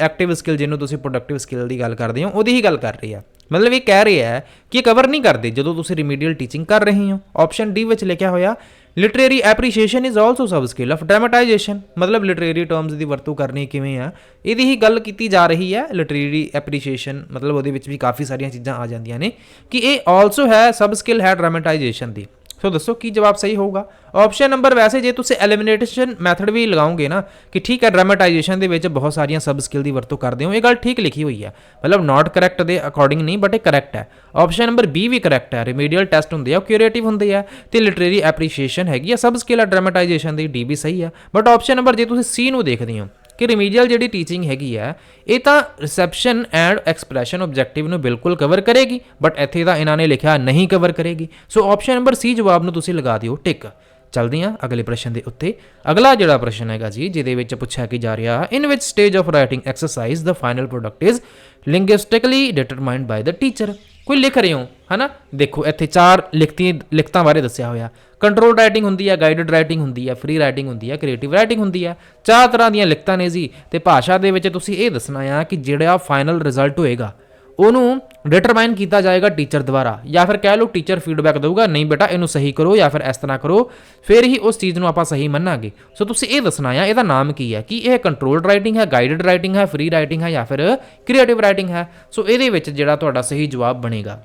ਐਕਟਿਵ ਸਕਿੱਲ ਜਿਹਨੂੰ ਤੁਸੀਂ ਪ੍ਰੋਡਕਟਿਵ ਸਕਿੱਲ ਦੀ ਗੱਲ ਕਰਦੇ ਹੋ, ਉਹਦੀ ਹੀ ਗੱਲ ਕਰ ਰਹੀ ਆ। ਮਤਲਬ ਇਹ ਕਹਿ ਰਿਹਾ ਹੈ ਕਿ ਕਵਰ ਨਹੀਂ ਕਰਦੇ ਜਦੋਂ ਤੁਸੀਂ ਰਿਮੀਡੀਅਲ ਟੀਚਿੰਗ ਕਰ ਰਹੇ ਹੋ। ਆਪਸ਼ਨ ਡੀ ਵਿੱਚ ਲਿਖਿਆ ਹੋਇਆ literary appreciation is also sub skill of dramatization ਮਤਲਬ ਲਿਟਰੇਰੀ ਟਰਮਸ ਦੀ ਵਰਤੋਂ ਕਰਨੀ ਕਿਵੇਂ ਆ ਇਹਦੀ ਹੀ ਗੱਲ ਕੀਤੀ ਜਾ ਰਹੀ ਹੈ ਲਿਟਰੇਰੀ ਐਪਰੀਸ਼ੀਏਸ਼ਨ ਮਤਲਬ ਉਹਦੇ ਵਿੱਚ ਵੀ ਕਾਫੀ ਸਾਰੀਆਂ ਚੀਜ਼ਾਂ ਆ ਜਾਂਦੀਆਂ ਨੇ ਕਿ ਇਹ ਆਲਸੋ ਹੈ ਸਬ ਸਕਿੱਲ ਹੈ ਡਰਾਮੇਟਾਈਜੇਸ਼ਨ ਦੀ ਸੋ ਦੱਸੋ ਕੀ ਜਵਾਬ ਸਹੀ ਹੋਊਗਾ? ਆਪਸ਼ਨ ਨੰਬਰ ਵੈਸੇ ਜੇ ਤੁਸੀਂ ਐਲੀਮੀਨੇਸ਼ਨ ਮੈਥਡ ਵੀ ਲਗਾਓਗੇ ਨਾ, ਕਿ ਠੀਕ ਹੈ ਡਰਾਮੇਟਾਈਜੇਸ਼ਨ ਦੇ ਵਿੱਚ ਬਹੁਤ ਸਾਰੀਆਂ ਸਬ ਸਕਿੱਲ ਦੀ ਵਰਤੋਂ ਕਰਦੇ ਹੋ, ਇਹ ਗੱਲ ਠੀਕ ਲਿਖੀ ਹੋਈ ਹੈ। ਮਤਲਬ ਨਾਟ ਕਰੈਕਟ ਦੇ ਅਕੋਰਡਿੰਗ ਨਹੀਂ ਬਟ ਇਹ ਕਰੈਕਟ ਹੈ। ਆਪਸ਼ਨ ਨੰਬਰ ਬੀ ਵੀ ਕਰੈਕਟ ਹੈ ਰਿਮੀਡੀਅਲ ਟੈਸਟ ਹੁੰਦੇ ਆ, ਉਹ ਕਿਊਰੇਟਿਵ ਹੁੰਦੇ ਆ, ਤੇ ਲਿਟਰੇਰੀ ਐਪਰੀਸ਼ੀਏਸ਼ਨ ਹੈਗੀ ਆ ਸਬ ਸਕਿੱਲ ਆ ਡਰਾਮੇਟਾਈਜੇਸ਼ਨ ਦੀ ਡੀ ਵੀ ਸਹੀ ਆ। ਬਟ ਆਪਸ਼ਨ ਨੰਬਰ ਜੇ ਤੁਸੀਂ ਸੀ ਨੂੰ ਦੇਖਦੇ ਹੋ ਕਿ ਰਿਮੀਡੀਅਲ ਜਿਹੜੀ ਟੀਚਿੰਗ ਹੈਗੀ ਹੈ, ਇਹ ਤਾਂ ਰਿਸੈਪਸ਼ਨ ਐਂਡ ਐਕਸਪ੍ਰੈਸ਼ਨ ਆਬਜੈਕਟਿਵ ਨੂੰ ਬਿਲਕੁਲ ਕਵਰ ਕਰੇਗੀ ਬਟ ਇੱਥੇ ਤਾਂ ਇਹਨਾਂ ਨੇ ਲਿਖਿਆ ਨਹੀਂ ਕਵਰ ਕਰੇਗੀ। ਸੋ ਆਪਸ਼ਨ ਨੰਬਰ ਸੀ ਜਵਾਬ ਨੂੰ ਤੁਸੀਂ ਲਗਾ ਦਿਓ ਟਿਕ ਚਲਦੇ ਹਾਂ ਅਗਲੇ ਪ੍ਰਸ਼ਨ ਦੇ ਉੱਤੇ। ਅਗਲਾ ਜਿਹੜਾ ਪ੍ਰਸ਼ਨ ਹੈਗਾ ਜੀ, ਜਿਹਦੇ ਵਿੱਚ ਪੁੱਛਿਆ ਕੀ ਜਾ ਰਿਹਾ in which stage of writing exercise the final product is linguistically determined by the teacher ਕੋਈ ਲਿਖ ਰਹੇ ਹੋ? ਹਨਾ? ਦੇਖੋ, ਇੱਥੇ ਚਾਰ ਲਿਖਤੀ ਲਿਖਤਾਂ ਬਾਰੇ ਦੱਸਿਆ ਹੋਇਆ। ਕੰਟਰੋਲ ਰਾਈਟਿੰਗ ਹੁੰਦੀ ਹੈ ਗਾਈਡਡ ਰਾਈਟਿੰਗ ਹੁੰਦੀ ਹੈ ਫ੍ਰੀ ਰਾਈਟਿੰਗ ਹੁੰਦੀ ਹੈ ਕ੍ਰੀਏਟਿਵ ਰਾਈਟਿੰਗ ਹੁੰਦੀ ਹੈ ਚਾਰ ਤਰ੍ਹਾਂ ਦੀਆਂ ਲਿਖਤਾਂ ਨੇ ਜੀ। ਤੇ ਭਾਸ਼ਾ ਦੇ ਵਿੱਚ ਤੁਸੀਂ ਇਹ ਦੱਸਣਾ ਆ ਕਿ ਜਿਹੜਾ ਫਾਈਨਲ ਰਿਜ਼ਲਟ ਹੋਏਗਾ ਉਹਨੂੰ ਡਿਟਰਮਾਈਨ ਕੀਤਾ ਜਾਏਗਾ ਟੀਚਰ ਦੁਆਰਾ, ਜਾਂ ਫਿਰ ਕਹਿ ਲਓ ਟੀਚਰ ਫੀਡਬੈਕ ਦੇਊਗਾ, ਨਹੀਂ ਬੇਟਾ, ਇਹਨੂੰ ਸਹੀ ਕਰੋ ਜਾਂ ਫਿਰ ਇਸ ਤਰ੍ਹਾਂ ਕਰੋ, ਫਿਰ ਹੀ ਉਸ ਚੀਜ਼ ਨੂੰ ਆਪਾਂ ਸਹੀ ਮੰਨਾਂਗੇ। ਸੋ ਤੁਸੀਂ ਇਹ ਦੱਸਣਾ ਆ, ਇਹਦਾ ਨਾਮ ਕੀ ਹੈ? ਕਿ ਇਹ ਕੰਟਰੋਲਡ ਰਾਈਟਿੰਗ ਹੈ ਗਾਈਡਡ ਰਾਈਟਿੰਗ ਹੈ ਫ੍ਰੀ ਰਾਈਟਿੰਗ ਹੈ ਜਾਂ ਫਿਰ ਕ੍ਰੀਏਟਿਵ ਰਾਈਟਿੰਗ ਹੈ? ਸੋ ਇਹਦੇ ਵਿੱਚ ਜਿਹੜਾ ਤੁਹਾਡਾ ਸਹੀ ਜਵਾਬ ਬਣੇਗਾ।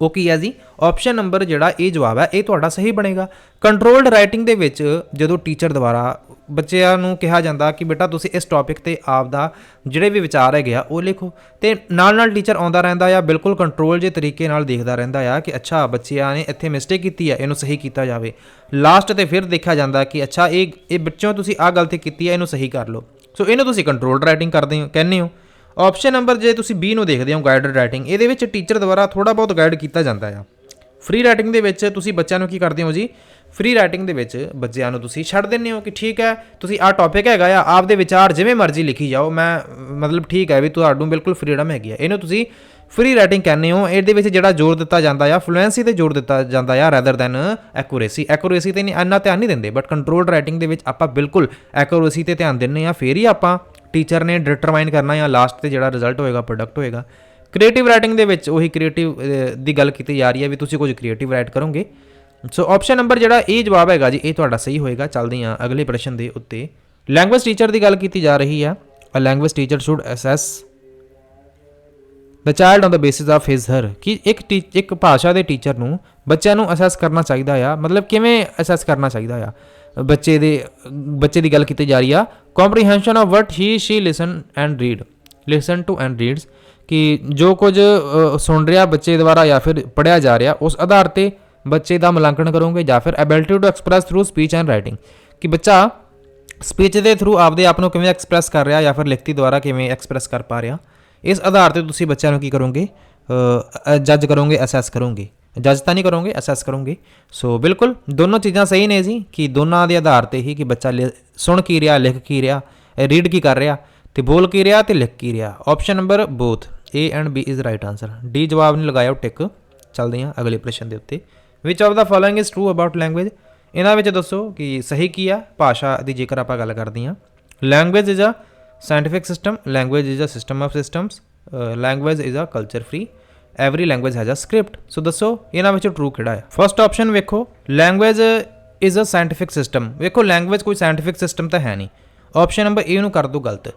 ਉਹ ਕੀ ਹੈ ਜੀ? ਆਪਸ਼ਨ ਨੰਬਰ ਜਿਹੜਾ ਇਹ ਜਵਾਬ ਹੈ, ਇਹ ਤੁਹਾਡਾ ਸਹੀ ਬਣੇਗਾ। ਕੰਟਰੋਲਡ ਰਾਈਟਿੰਗ ਦੇ ਵਿੱਚ ਜਦੋਂ ਟੀਚਰ ਦੁਆਰਾ ਬੱਚਿਆਂ ਨੂੰ ਕਿਹਾ ਜਾਂਦਾ ਕਿ ਬੇਟਾ ਤੁਸੀਂ ਇਸ ਟੌਪਿਕ ਤੇ ਆਪ ਦਾ ਜਿਹੜੇ ਵੀ ਵਿਚਾਰ ਹੈਗੇ ਆ, ਉਹ ਲਿਖੋ। ਤੇ ਨਾਲ ਨਾਲ ਟੀਚਰ ਆਉਂਦਾ ਰਹਿੰਦਾ ਆ, ਬਿਲਕੁਲ ਕੰਟਰੋਲ ਜੇ ਤਰੀਕੇ ਨਾਲ ਦੇਖਦਾ ਰਹਿੰਦਾ ਆ ਕਿ ਅੱਛਾ, ਬੱਚਿਆਂ ਨੇ ਇੱਥੇ ਮਿਸਟੇਕ ਕੀਤੀ ਹੈ ਇਹਨੂੰ ਸਹੀ ਕੀਤਾ ਜਾਵੇ। ਲਾਸਟ ਤੇ ਫਿਰ ਦੇਖਿਆ ਜਾਂਦਾ ਕਿ ਅੱਛਾ, ਇਹ ਇਹ ਬੱਚਿਓ ਤੁਸੀਂ ਆਹ ਗਲਤੀ ਕੀਤੀ ਹੈ ਇਹਨੂੰ ਸਹੀ ਕਰ ਲਓ। ਸੋ ਇਹਨੂੰ ਤੁਸੀਂ ਕੰਟਰੋਲਡ ਰਾਈਟਿੰਗ ਕਰਦੇ ਹੋ, ਕਹਿੰਦੇ ਹੋ। ਆਪਸ਼ਨ ਨੰਬਰ ਜੇ ਤੁਸੀਂ B ਨੂੰ ਦੇਖਦੇ ਹੋ ਗਾਈਡਡ ਰਾਈਟਿੰਗ ਇਹਦੇ ਵਿੱਚ ਟੀਚਰ ਦੁਆਰਾ ਥੋੜਾ ਬਹੁਤ ਗਾਈਡ ਕੀਤਾ ਜਾਂਦਾ ਆ। ਫ੍ਰੀ ਰਾਈਟਿੰਗ ਦੇ ਵਿੱਚ ਤੁਸੀਂ ਬੱਚਿਆਂ ਨੂੰ ਕੀ ਕਰਦੇ ਹੋ ਜੀ? ਫ੍ਰੀ ਰਾਈਟਿੰਗ ਦੇ ਵਿੱਚ ਬੱਚਿਆਂ ਨੂੰ ਤੁਸੀਂ ਛੱਡ ਦਿੰਦੇ ਹੋ ਕਿ ਠੀਕ ਹੈ, ਤੁਸੀਂ ਆਹ ਟੌਪਿਕ ਹੈਗਾ ਆ ਆਪਦੇ ਵਿਚਾਰ ਜਿਵੇਂ ਮਰਜ਼ੀ ਲਿਖੀ ਜਾਓ, ਮੈਂ ਮਤਲਬ ਠੀਕ ਹੈ ਵੀ ਤੁਹਾਨੂੰ ਬਿਲਕੁਲ ਫ੍ਰੀडम ਹੈਗੀ ਆ। ਇਹਨੂੰ ਤੁਸੀਂ ਫ੍ਰੀ ਰਾਈਟਿੰਗ ਕਹਿੰਦੇ ਹੋ, ਇਹਦੇ ਵਿੱਚ ਜਿਹੜਾ ਜ਼ੋਰ ਦਿੱਤਾ ਜਾਂਦਾ ਆ ਫਲੂਐਂਸੀ ਤੇ ਜ਼ੋਰ ਦਿੱਤਾ ਜਾਂਦਾ ਆ ਰੈਦਰ ਦੈਨ ਐਕੂਰੇਸੀ ਐਕੂਰੇਸੀ ਤੇ ਨਹੀਂ ਇੰਨਾ ਧਿਆਨ ਨਹੀਂ ਦਿੰਦੇ ਬਟ ਕੰਟਰੋਲਡ ਰਾਈਟਿੰਗ ਦੇ ਵਿੱਚ ਆਪਾਂ ਬਿਲਕੁਲ ਐਕੂਰੇਸੀ ਤੇ ਧਿਆਨ ਦਿੰਨੇ ਆ, ਫੇਰ ਹੀ ਆਪਾਂ ਟੀਚਰ ਨੇ ਡਿਟਰਮਾਈਨ ਕਰਨਾ ਜਾਂ ਲਾਸਟ ਤੇ ਜਿਹੜਾ ਰਿਜ਼ਲਟ ਹੋਏਗਾ ਪ੍ਰੋਡਕਟ ਹੋਏਗਾ। ਕ੍ਰੀਏਟਿਵ ਰਾਈਟਿੰਗ ਦੇ ਵਿੱਚ ਉਹੀ ਕ੍ਰੀਏਟਿਵ ਦੀ ਗੱਲ ਕੀਤੀ ਜਾ ਰਹੀ ਹੈ ਵੀ ਤੁਸੀਂ ਕੁਝ ਕ੍ਰੀਏਟਿਵ ਰਾਈਟ ਕਰੋਗੇ। ਸੋ ਆਪਸ਼ਨ ਨੰਬਰ ਜਿਹੜਾ ਇਹ ਜਵਾਬ ਹੈਗਾ ਜੀ, ਇਹ ਤੁਹਾਡਾ ਸਹੀ ਹੋਏਗਾ। ਚੱਲਦੇ ਹਾਂ ਅਗਲੇ ਪ੍ਰਸ਼ਨ ਦੇ ਉੱਤੇ। ਲੈਂਗੁਏਜ ਟੀਚਰ ਦੀ ਗੱਲ ਕੀਤੀ ਜਾ ਰਹੀ ਹੈ a language teacher should assess the child on the basis of his her ਕਿ ਇੱਕ ਟੀ- ਇੱਕ ਭਾਸ਼ਾ ਦੇ ਟੀਚਰ ਨੂੰ ਬੱਚਿਆਂ ਨੂੰ ਅਸੈਸ ਕਰਨਾ ਚਾਹੀਦਾ ਆ। ਮਤਲਬ ਕਿਵੇਂ ਅਸੈਸ ਕਰਨਾ ਚਾਹੀਦਾ ਆ? ਬੱਚੇ ਦੇ, ਬੱਚੇ ਦੀ ਗੱਲ ਕੀਤੀ ਜਾ ਰਹੀ ਆ। Comprehension of what he she listen and read listen to and reads ਕਿ ਜੋ ਕੁਝ ਸੁਣ ਰਿਹਾ ਬੱਚੇ ਦੁਆਰਾ ਜਾਂ ਫਿਰ ਪੜਿਆ ਜਾ ਰਿਹਾ, ਉਸ ਆਧਾਰ ਤੇ ਬੱਚੇ ਦਾ ਮੁਲਾਂਕਣ ਕਰੋਗੇ ਜਾਂ ਫਿਰ ability to express through speech and writing ਕਿ ਬੱਚਾ ਸਪੀਚ ਦੇ ਥਰੂ ਆਪਦੇ ਆਪ ਨੂੰ ਕਿਵੇਂ ਐਕਸਪ੍ਰੈਸ ਕਰ ਰਿਹਾ ਜਾਂ ਫਿਰ ਲਿਖਤੀ ਦੁਆਰਾ ਕਿਵੇਂ ਐਕਸਪ੍ਰੈਸ ਕਰ ਪਾ ਰਿਹਾ। ਇਸ ਆਧਾਰ ਤੇ ਤੁਸੀਂ ਬੱਚਿਆਂ ਨੂੰ ਕੀ ਕਰੋਗੇ? ਜੱਜ ਕਰੋਗੇ ਅਸੈਸ ਕਰੋਗੇ। ਜੱਜ ਤਾਂ ਨਹੀਂ ਕਰੋਗੇ ਅਸੈਸ ਕਰੋਗੇ। ਸੋ ਬਿਲਕੁਲ, ਦੋਨੋਂ ਚੀਜ਼ਾਂ ਸਹੀ ਨੇ ਜੀ, ਕਿ ਦੋਨਾਂ ਦੇ ਆਧਾਰ ਤੇ ਹੀ ਕਿ ਬੱਚਾ ਲਿ- ਸੁਣ ਕੀ ਰਿਹਾ, ਲਿਖ ਕੀ ਰਿਹਾ ਰੀਡ ਕੀ ਕਰ ਰਿਹਾ, ਤੇ ਬੋਲ ਕੀ ਰਿਹਾ ਤੇ ਲਿਖ ਕੀ ਰਿਹਾ। Option number both A and B is right answer D ਜਵਾਬ ਨਹੀਂ ਲਗਾਇਆ ਟਿਕ। ਚੱਲਦੇ ਹਾਂ ਅਗਲੇ ਪ੍ਰਸ਼ਨ ਦੇ ਉੱਤੇ। Which of the following is true about language ਇਹਨਾਂ ਵਿੱਚ ਦੱਸੋ ਕਿ ਸਹੀ ਕੀ ਆ, ਭਾਸ਼ਾ ਦੀ ਜੇਕਰ ਆਪਾਂ ਗੱਲ ਕਰਦੇ ਹਾਂ। Language is a scientific system language is a system of systems language is a culture free every language has a script so ਦੱਸੋ, ਇਹਨਾਂ ਵਿੱਚੋਂ ਟਰੂ ਕਿਹੜਾ ਹੈ ਫਰਸਟ ਆਪਸ਼ਨ ਵੇਖੋ language is a scientific system ਵੇਖੋ ਲੈਂਗੁਏਜ ਕੋਈ scientific system ਤਾਂ ਹੈ ਨਹੀਂ। ਆਪਸ਼ਨ ਨੰਬਰ ਏ ਨੂੰ ਕਰ ਦਿਓ ਗਲਤ।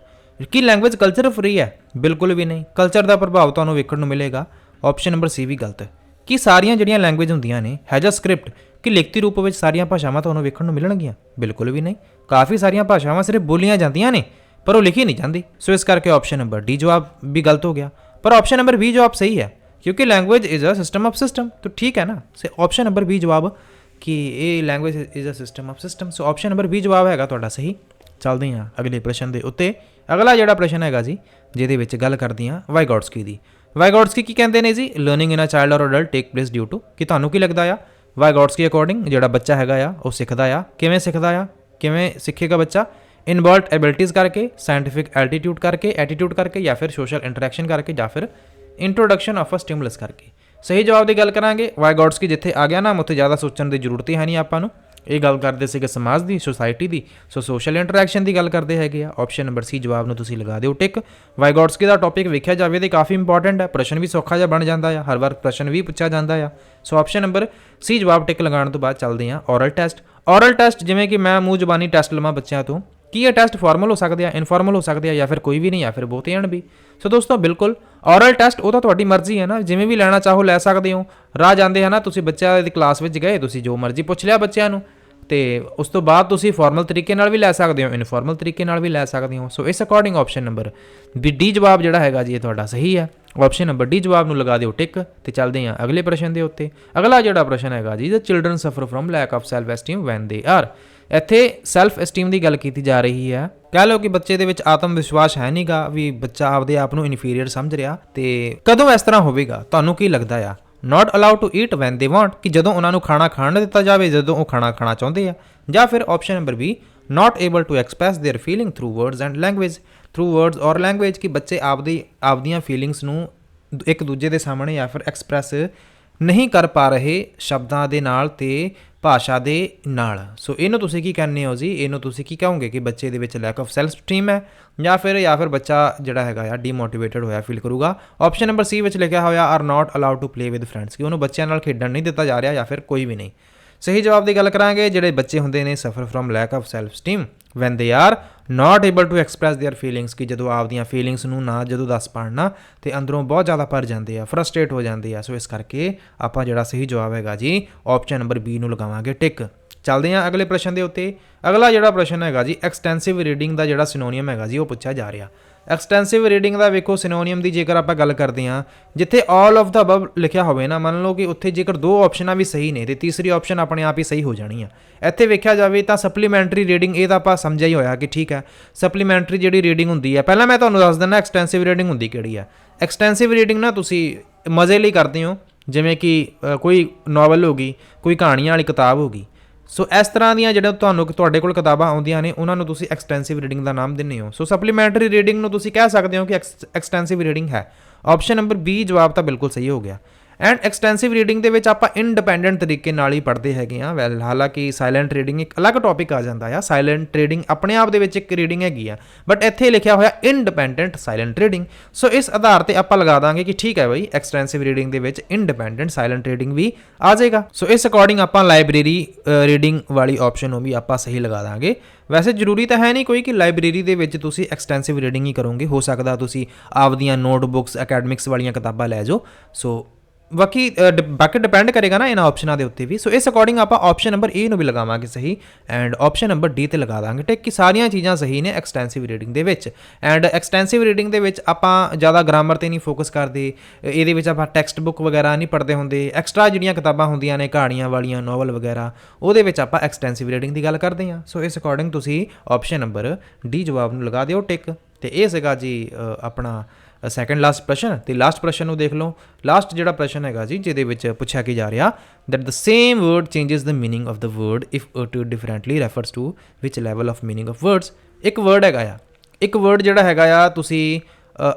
ਕੀ ਲੈਂਗੁਏਜ ਕਲਚਰ ਫਰੀ ਹੈ? ਬਿਲਕੁਲ ਵੀ ਨਹੀਂ। ਕਲਚਰ ਦਾ ਪ੍ਰਭਾਵ ਤੁਹਾਨੂੰ ਵੇਖਣ ਨੂੰ ਮਿਲੇਗਾ। ਆਪਸ਼ਨ ਨੰਬਰ ਸੀ ਵੀ ਗਲਤ। ਕੀ ਸਾਰੀਆਂ ਜਿਹੜੀਆਂ ਲੈਂਗੁਏਜ ਹੁੰਦੀਆਂ ਨੇ ਹੈਜ਼ ਅ ਸਕ੍ਰਿਪਟ ਕਿ ਲਿਖਤੀ ਰੂਪ ਵਿੱਚ ਸਾਰੀਆਂ ਭਾਸ਼ਾਵਾਂ ਤੁਹਾਨੂੰ ਵੇਖਣ ਨੂੰ ਮਿਲਣਗੀਆਂ? ਬਿਲਕੁਲ ਵੀ ਨਹੀਂ। ਕਾਫੀ ਸਾਰੀਆਂ ਭਾਸ਼ਾਵਾਂ ਸਿਰਫ ਬੋਲੀਆਂ ਜਾਂਦੀਆਂ ਨੇ, ਪਰ ਉਹ ਲਿਖੀ ਨਹੀਂ ਜਾਂਦੀ। ਸੋ ਇਸ ਕਰਕੇ ਆਪਸ਼ਨ ਨੰਬਰ ਡੀ ਜਵਾਬ ਵੀ ਗਲਤ ਹੋ ਗਿਆ। ਪਰ ਆਪਸ਼ਨ ਨੰਬਰ ਬੀ ਜਵਾਬ ਸਹੀ ਹੈ। क्योंकि language is a system of system तो ठीक है ना से ऑप्शन नंबर बी जवाब ਕਿ ਇਹ language is a system of system so option number B ਜਵਾਬ ਹੈਗਾ ਤੁਹਾਡਾ ਸਹੀ ਚੱਲਦੇ ਹਾਂ ਅਗਲੇ ਪ੍ਰਸ਼ਨ ਦੇ ਉੱਤੇ ਅਗਲਾ ਜਿਹੜਾ ਪ੍ਰਸ਼ਨ ਹੈਗਾ ਜੀ ਜਿਹਦੇ ਵਿੱਚ ਗੱਲ ਕਰਦੇ ਹਾਂ ਵਾਈਗੋਟਸਕੀ ਦੀ ਵਾਈਗੋਟਸਕੀ ਕੀ ਕਹਿੰਦੇ ਨੇ ਜੀ learning in a child or adult take place due to ਕਿ ਤੁਹਾਨੂੰ ਕੀ ਲੱਗਦਾ ਆ ਵਾਈਗੋਟਸਕੀ ਅਕੋਰਡਿੰਗ ਜਿਹੜਾ ਬੱਚਾ ਹੈਗਾ ਆ ਉਹ ਸਿੱਖਦਾ ਆ ਕਿਵੇਂ ਸਿੱਖਦਾ ਆ ਕਿਵੇਂ ਸਿੱਖੇਗਾ ਬੱਚਾ ਇਨਵਰਟ ਐਬਿਲਿਟੀਜ਼ ਕਰਕੇ ਸਾਇੰਟਿਫਿਕ ਐਲਟੀਟਿਊਡ ਕਰਕੇ ਐਟੀਟਿਊਡ ਕਰਕੇ ਜਾਂ ਫਿਰ ਸੋਸ਼ਲ ਇੰਟਰੈਕਸ਼ਨ ਕਰਕੇ ਜਾਂ ਫਿਰ ਇੰਟਰੋਡਕਸ਼ਨ ਆਫ ਅ ਸਟਿਮੂਲਸ ਕਰਕੇ। ਸਹੀ ਜਵਾਬ ਦੀ ਗੱਲ ਕਰਾਂਗੇ। ਵਾਈਗੋਟਸਕੀ ਜਿੱਥੇ ਆ ਗਿਆ ਨਾ ਉੱਥੇ ਜ਼ਿਆਦਾ ਸੋਚਣ ਦੀ ਜ਼ਰੂਰਤ ਹੀ ਹੈ ਨਹੀਂ ਆਪਾਂ ਨੂੰ। ਇਹ ਗੱਲ ਕਰਦੇ ਸੀਗੇ ਸਮਾਜ ਦੀ ਸੋਸਾਇਟੀ ਦੀ। ਸੋ ਸੋਸ਼ਲ ਇੰਟਰੈਕਸ਼ਨ ਦੀ ਗੱਲ ਕਰਦੇ ਹੈਗੇ ਆ। ਆਪਸ਼ਨ ਨੰਬਰ ਸੀ ਜਵਾਬ ਨੂੰ ਤੁਸੀਂ ਲਗਾ ਦਿਓ ਟਿਕ ਵਾਈਗੋਟਸਕੀ ਦਾ ਟੌਪਿਕ ਵੇਖਿਆ ਜਾਵੇ ਤੇ ਕਾਫੀ ਇੰਪੋਰਟੈਂਟ ਹੈ। ਪ੍ਰਸ਼ਨ ਵੀ ਸੌਖਾ ਜਿਹਾ ਬਣ ਜਾਂਦਾ ਆ। ਹਰ ਵਾਰ ਪ੍ਰਸ਼ਨ ਵੀ ਪੁੱਛਿਆ ਜਾਂਦਾ ਆ। ਸੋ ਆਪਸ਼ਨ ਨੰਬਰ ਸੀ ਜਵਾਬ ਟਿਕ ਲਗਾਉਣ ਤੋਂ ਬਾਅਦ ਚੱਲਦੇ ਆ ਔਰਲ ਟੈਸਟ ਔਰਲ ਟੈਸਟ ਜਿਵੇਂ ਕਿ ਮੈਂ ਮੂੰਹ ਜ਼ਬਾਨੀ ਟੈਸਟ ਲਵਾਂ ਬੱਚਿਆਂ ਤੋਂ। ਕੀ ਇਹ ਟੈਸਟ ਫਾਰਮਲ ਹੋ ਸਕਦੇ ਆ ਇਨਫਾਰਮਲ ਹੋ ਸਕਦੇ ਆ ਜਾਂ ਫਿਰ ਕੋਈ ਵੀ ਨਹੀਂ, ਜਾਂ ਫਿਰ ਬਹੁਤੇ ਹਨ ਵੀ। ਸੋ ਦੋਸਤੋ, ਬਿਲਕੁਲ ਔਰਲ ਟੈਸਟ ਉਹ ਤਾਂ ਤੁਹਾਡੀ ਮਰਜ਼ੀ ਹੈ ਨਾ, ਜਿਵੇਂ ਵੀ ਲੈਣਾ ਚਾਹੋ ਲੈ ਸਕਦੇ ਹੋ। ਰਾਹ ਜਾਂਦੇ ਹੈ ਨਾ, ਤੁਸੀਂ ਬੱਚਿਆਂ ਦੀ ਕਲਾਸ ਵਿੱਚ ਗਏ, ਤੁਸੀਂ ਜੋ ਮਰਜ਼ੀ ਪੁੱਛ ਲਿਆ ਬੱਚਿਆਂ ਨੂੰ। ਤੇ ਉਸ ਤੋਂ ਬਾਅਦ ਤੁਸੀਂ ਫਾਰਮਲ ਤਰੀਕੇ ਨਾਲ ਵੀ ਲੈ ਸਕਦੇ ਹੋ ਇਨਫਾਰਮਲ ਤਰੀਕੇ ਨਾਲ ਵੀ ਲੈ ਸਕਦੇ ਹੋ। ਸੋ ਇਸ ਅਕੋਰਡਿੰਗ ਆਪਸ਼ਨ ਨੰਬਰ ਵੀ ਡੀ ਜਵਾਬ ਜਿਹੜਾ ਹੈਗਾ ਜੀ, ਇਹ ਤੁਹਾਡਾ ਸਹੀ ਹੈ ਆਪਸ਼ਨ ਨੰਬਰ ਡੀ ਜਵਾਬ ਨੂੰ ਲਗਾ ਦਿਓ ਟਿਕ ਤੇ ਚੱਲਦੇ ਹਾਂ ਅਗਲੇ ਪ੍ਰਸ਼ਨ ਦੇ ਉੱਤੇ। ਅਗਲਾ ਜਿਹੜਾ ਪ੍ਰਸ਼ਨ ਹੈਗਾ ਜੀ the children suffer from lack of self esteem when they are ਇੱਥੇ ਸੈਲਫ ਐਸਟੀਮ ਦੀ ਗੱਲ ਕੀਤੀ ਜਾ ਰਹੀ ਹੈ ਕਹਿ ਲਓ ਕਿ ਬੱਚੇ ਦੇ ਵਿੱਚ ਆਤਮ ਵਿਸ਼ਵਾਸ ਹੈ ਨਹੀਂਗਾ ਵੀ ਬੱਚਾ ਆਪਦੇ ਆਪ ਨੂੰ ਇਨਫੀਰੀਅਰ ਸਮਝ ਰਿਹਾ ਤੇ ਕਦੋਂ ਇਸ ਤਰ੍ਹਾਂ ਹੋਵੇਗਾ ਤੁਹਾਨੂੰ ਕੀ ਲੱਗਦਾ ਆ not allowed to eat when they want ਕਿ ਜਦੋਂ ਉਹਨਾਂ ਨੂੰ ਖਾਣਾ ਖਾਣ ਨਾ ਦਿੱਤਾ ਜਾਵੇ ਜਦੋਂ ਉਹ ਖਾਣਾ ਖਾਣਾ ਚਾਹੁੰਦੇ ਆ ਜਾਂ ਫਿਰ option number B not able to express their feeling through words and language through words or language ਕਿ ਬੱਚੇ ਆਪਦੀ ਆਪਦੀਆਂ ਫੀਲਿੰਗਸ ਨੂੰ ਇੱਕ ਦੂਜੇ ਦੇ ਸਾਹਮਣੇ ਜਾਂ ਫਿਰ ਐਕਸਪ੍ਰੈਸ ਨਹੀਂ ਕਰ ਪਾ ਰਹੇ ਸ਼ਬਦਾਂ ਦੇ ਨਾਲ ਤੇ ਭਾਸ਼ਾ ਦੇ ਨਾਲ। ਸੋ ਇਹਨੂੰ ਤੁਸੀਂ ਕੀ ਕਹਿੰਦੇ ਹੋ ਜੀ? ਇਹਨੂੰ ਤੁਸੀਂ ਕੀ ਕਹੋਗੇ ਕਿ ਬੱਚੇ ਦੇ ਵਿੱਚ ਲੈਕ ਆਫ ਸੈਲਫ ਸਟੀਮ ਹੈ? ਜਾਂ ਫਿਰ ਜਾਂ ਫਿਰ ਬੱਚਾ ਜਿਹੜਾ ਹੈਗਾ ਆ ਡੀਮੋਟੀਵੇਟਡ ਹੋਇਆ ਫੀਲ ਕਰੂਗਾ। ਆਪਸ਼ਨ ਨੰਬਰ ਸੀ ਵਿੱਚ ਲਿਖਿਆ ਹੋਇਆ are not allowed to play with friends ਕਿ ਉਹਨੂੰ ਬੱਚਿਆਂ ਨਾਲ ਖੇਡਣ ਨਹੀਂ ਦਿੱਤਾ ਜਾ ਰਿਹਾ ਜਾਂ ਫਿਰ ਕੋਈ ਵੀ ਨਹੀਂ। ਸਹੀ ਜਵਾਬ ਦੀ ਗੱਲ ਕਰਾਂਗੇ ਜਿਹੜੇ ਬੱਚੇ ਹੁੰਦੇ ਨੇ suffer from lack of self esteem when they are not able to express their feelings ਕਿ ਜਦੋਂ ਆਪਦੀਆਂ ਫੀਲਿੰਗਸ ਨੂੰ ਨਾ ਜਦੋਂ ਦੱਸ ਪਾਣਾ ਤੇ ਅੰਦਰੋਂ ਬਹੁਤ ਜ਼ਿਆਦਾ ਭਰ ਜਾਂਦੇ ਆ ਫਰਸਟ੍ਰੇਟ ਹੋ ਜਾਂਦੇ ਆ ਸੋ ਇਸ ਕਰਕੇ ਆਪਾਂ ਜਿਹੜਾ ਸਹੀ ਜਵਾਬ ਹੈਗਾ ਜੀ ਆਪਸ਼ਨ ਨੰਬਰ ਬੀ ਨੂੰ ਲਗਾਵਾਂਗੇ ਟਿਕ ਚੱਲਦੇ ਹਾਂ ਅਗਲੇ ਪ੍ਰਸ਼ਨ ਦੇ ਉੱਤੇ ਅਗਲਾ ਜਿਹੜਾ ਪ੍ਰਸ਼ਨ ਹੈਗਾ ਜੀ ਐਕਸਟੈਂਸਿਵ ਰੀਡਿੰਗ ਦਾ ਜਿਹੜਾ ਸਿਨੋਨੀਅਮ ਹੈਗਾ ਜੀ ਉਹ ਪੁੱਛਿਆ ਜਾ ਰਿਹਾ ਐਕਸਟੈਂਸਿਵ ਰੀਡਿੰਗ ਦਾ ਵੇਖੋ ਸਿਨੋਨੀਅਮ ਦੀ ਜੇਕਰ ਆਪਾਂ ਗੱਲ ਕਰਦੇ ਹਾਂ, ਜਿੱਥੇ ਆਲ ਆਫ ਦਾ ਅਬਵ ਲਿਖਿਆ ਹੋਵੇ ਨਾ, ਮੰਨ ਲਓ ਕਿ ਉੱਥੇ ਜੇਕਰ ਦੋ ਆਪਸ਼ਨਾਂ ਵੀ ਸਹੀ ਨੇ, ਤੇ ਤੀਸਰੀ ਆਪਸ਼ਨ ਆਪਣੇ ਆਪ ਹੀ ਸਹੀ ਹੋ ਜਾਣੀ ਆ। ਇੱਥੇ ਵੇਖਿਆ ਜਾਵੇ ਤਾਂ ਸਪਲੀਮੈਂਟਰੀ ਰੀਡਿੰਗ ਇਹ ਤਾਂ ਆਪਾਂ ਸਮਝਿਆ ਹੀ ਹੋਇਆ ਕਿ ਠੀਕ ਹੈ ਸਪਲੀਮੈਂਟਰੀ ਜਿਹੜੀ ਰੀਡਿੰਗ ਹੁੰਦੀ ਹੈ, ਪਹਿਲਾਂ ਮੈਂ ਤੁਹਾਨੂੰ ਦੱਸ ਦਿੰਦਾ ਐਕਸਟੈਂਸਿਵ ਰੀਡਿੰਗ ਹੁੰਦੀ ਕਿਹੜੀ ਆ। ਐਕਸਟੈਂਸਿਵ ਰੀਡਿੰਗ ਨਾ ਤੁਸੀਂ ਮਜ਼ੇ ਲਈ ਕਰਦੇ ਹੋ, ਜਿਵੇਂ ਕਿ ਕੋਈ ਨੋਵਲ ਹੋ ਗਈ, ਕੋਈ ਕਹਾਣੀਆਂ ਵਾਲੀ ਕਿਤਾਬ ਹੋ ਗਈ। ਸੋ ਇਸ ਤਰ੍ਹਾਂ ਦੀਆਂ ਜਿਹੜੇ ਤੁਹਾਨੂੰ ਤੁਹਾਡੇ ਕੋਲ ਕਿਤਾਬਾਂ ਆਉਂਦੀਆਂ ਨੇ, ਉਹਨਾਂ ਨੂੰ ਤੁਸੀਂ ਐਕਸਟੈਂਸਿਵ ਰੀਡਿੰਗ ਦਾ ਨਾਮ ਦਿੰਦੇ ਹੋ। ਸੋ ਸਪਲੀਮੈਂਟਰੀ ਰੀਡਿੰਗ ਨੂੰ ਤੁਸੀਂ ਕਹਿ ਸਕਦੇ ਹੋ ਕਿ ਐਕਸਟੈਂਸਿਵ ਰੀਡਿੰਗ ਹੈ। ਆਪਸ਼ਨ ਨੰਬਰ ਬੀ ਜਵਾਬ ਤਾਂ ਬਿਲਕੁਲ ਸਹੀ ਹੋ ਗਿਆ। ਐਂਡ ਐਕਸਟੈਂਸਿਵ ਰੀਡਿੰਗ ਦੇ ਵਿੱਚ ਆਪਾਂ ਇੰਡੀਪੈਂਡੈਂਟ ਤਰੀਕੇ ਨਾਲ ਹੀ ਪੜ੍ਹਦੇ ਹੈਗੇ ਆ ਵੈਲ ਹਾਲਾਂਕਿ ਸਾਇਲੈਂਟ ਰੀਡਿੰਗ ਇੱਕ ਅਲੱਗ ਟੌਪਿਕ ਆ ਜਾਂਦਾ ਆ। ਸਾਇਲੈਂਟ ਰੀਡਿੰਗ ਆਪਣੇ ਆਪ ਦੇ ਵਿੱਚ ਇੱਕ ਰੀਡਿੰਗ ਹੈਗੀ ਆ। ਬਟ ਇੱਥੇ ਲਿਖਿਆ ਹੋਇਆ ਇੰਡੀਪੈਂਡੈਂਟ ਸਾਇਲੈਂਟ ਰੀਡਿੰਗ ਸੋ ਇਸ ਆਧਾਰ ਤੇ ਆਪਾਂ ਲਗਾ ਦਾਂਗੇ ਕਿ ਠੀਕ ਹੈ ਬਈ ਐਕਸਟੈਂਸਿਵ ਰੀਡਿੰਗ ਦੇ ਵਿੱਚ ਇੰਡੀਪੈਂਡੈਂਟ ਸਾਇਲੈਂਟ ਰੀਡਿੰਗ ਵੀ ਆ ਜਾਏਗਾ। ਸੋ ਇਸ ਅਕੋਰਡਿੰਗ ਆਪਾਂ ਲਾਇਬ੍ਰੇਰੀ ਰੀਡਿੰਗ ਵਾਲੀ ਆਪਸ਼ਨ ਨੂੰ ਵੀ ਆਪਾਂ ਸਹੀ ਲਗਾ ਦਾਂਗੇ। ਵੈਸੇ ਜ਼ਰੂਰੀ ਤਾਂ ਹੈ ਨਹੀਂ ਕੋਈ ਕਿ ਲਾਇਬ੍ਰੇਰੀ ਦੇ ਵਿੱਚ ਤੁਸੀਂ ਐਕਸਟੈਂਸਿਵ ਰੀਡਿੰਗ ਹੀ ਕਰੋਗੇ। ਹੋ ਸਕਦਾ ਤੁਸੀਂ ਆਪਦੀਆਂ ਨੋਟਬੁੱਕਸ ਅਕੈਡਮਿਕਸ ਵਾਲੀਆਂ ਕਿਤਾਬਾਂ ਲੈ ਜਾਓ। ਸੋ ਬਾਕੀ ਅ, ਬਾਕੀ ਡਿਪੈਂਡ ਕਰੇਗਾ ਨਾ ਇਹਨਾਂ ਆਪਸ਼ਨਾਂ ਦੇ ਉੱਤੇ ਵੀ। ਸੋ ਇਸ ਅਕੋਰਡਿੰਗ ਆਪਾਂ ਆਪਸ਼ਨ ਨੰਬਰ ਏ ਨੂੰ ਵੀ ਲਗਾਵਾਂਗੇ ਸਹੀ ਐਂਡ ਆਪਸ਼ਨ ਨੰਬਰ ਡੀ ਤੇ ਲਗਾ ਦਾਂਗੇ। ਟਿਕ ਕਿ ਸਾਰੀਆਂ ਚੀਜ਼ਾਂ ਸਹੀ ਨੇ ਐਕਸਟੈਂਸਿਵ ਰੀਡਿੰਗ ਦੇ ਵਿੱਚ। ਐਂਡ ਐਕਸਟੈਂਸਿਵ ਰੀਡਿੰਗ ਦੇ ਵਿੱਚ ਆਪਾਂ ਜ਼ਿਆਦਾ ਗ੍ਰਾਮਰ ਤੇ ਨਹੀਂ ਫੋਕਸ ਕਰਦੇ। ਇਹਦੇ ਵਿੱਚ ਆਪਾਂ ਟੈਕਸਟ ਬੁੱਕ ਵਗੈਰਾ ਨਹੀਂ ਪੜ੍ਹਦੇ ਹੁੰਦੇ। ਐਕਸਟਰਾ ਜਿਹੜੀਆਂ ਕਿਤਾਬਾਂ ਹੁੰਦੀਆਂ ਨੇ ਕਹਾਣੀਆਂ ਵਾਲੀਆਂ ਨੋਵਲ ਵਗੈਰਾ ਉਹਦੇ ਵਿੱਚ ਆਪਾਂ ਐਕਸਟੈਂਸਿਵ ਰੀਡਿੰਗ ਦੀ ਗੱਲ ਕਰਦੇ ਹਾਂ। ਸੋ ਇਸ ਅਕੋਰਡਿੰਗ ਤੁਸੀਂ ਆਪਸ਼ਨ ਨੰਬਰ ਡੀ ਜਵਾਬ ਨੂੰ ਲਗਾ ਦਿਓ। ਟਿਕ ਤੇ ਇਹ ਸੀਗਾ ਜੀ ਆਪਣਾ ਸੈਕੰਡ ਲਾਸਟ ਪ੍ਰਸ਼ਨ ਤੇ ਲਾਸਟ ਪ੍ਰਸ਼ਨ ਨੂੰ ਦੇਖ ਲਓ ਲਾਸਟ ਜਿਹੜਾ ਪ੍ਰਸ਼ਨ ਹੈਗਾ ਜੀ ਜਿਹਦੇ ਵਿੱਚ ਪੁੱਛਿਆ ਕੀ ਜਾ ਰਿਹਾ that the same word changes the meaning of the word if it differently refers to which level of meaning of words ਇੱਕ ਵਰਡ ਹੈਗਾ ਆ ਇੱਕ ਵਰਡ ਜਿਹੜਾ ਹੈਗਾ ਆ ਤੁਸੀਂ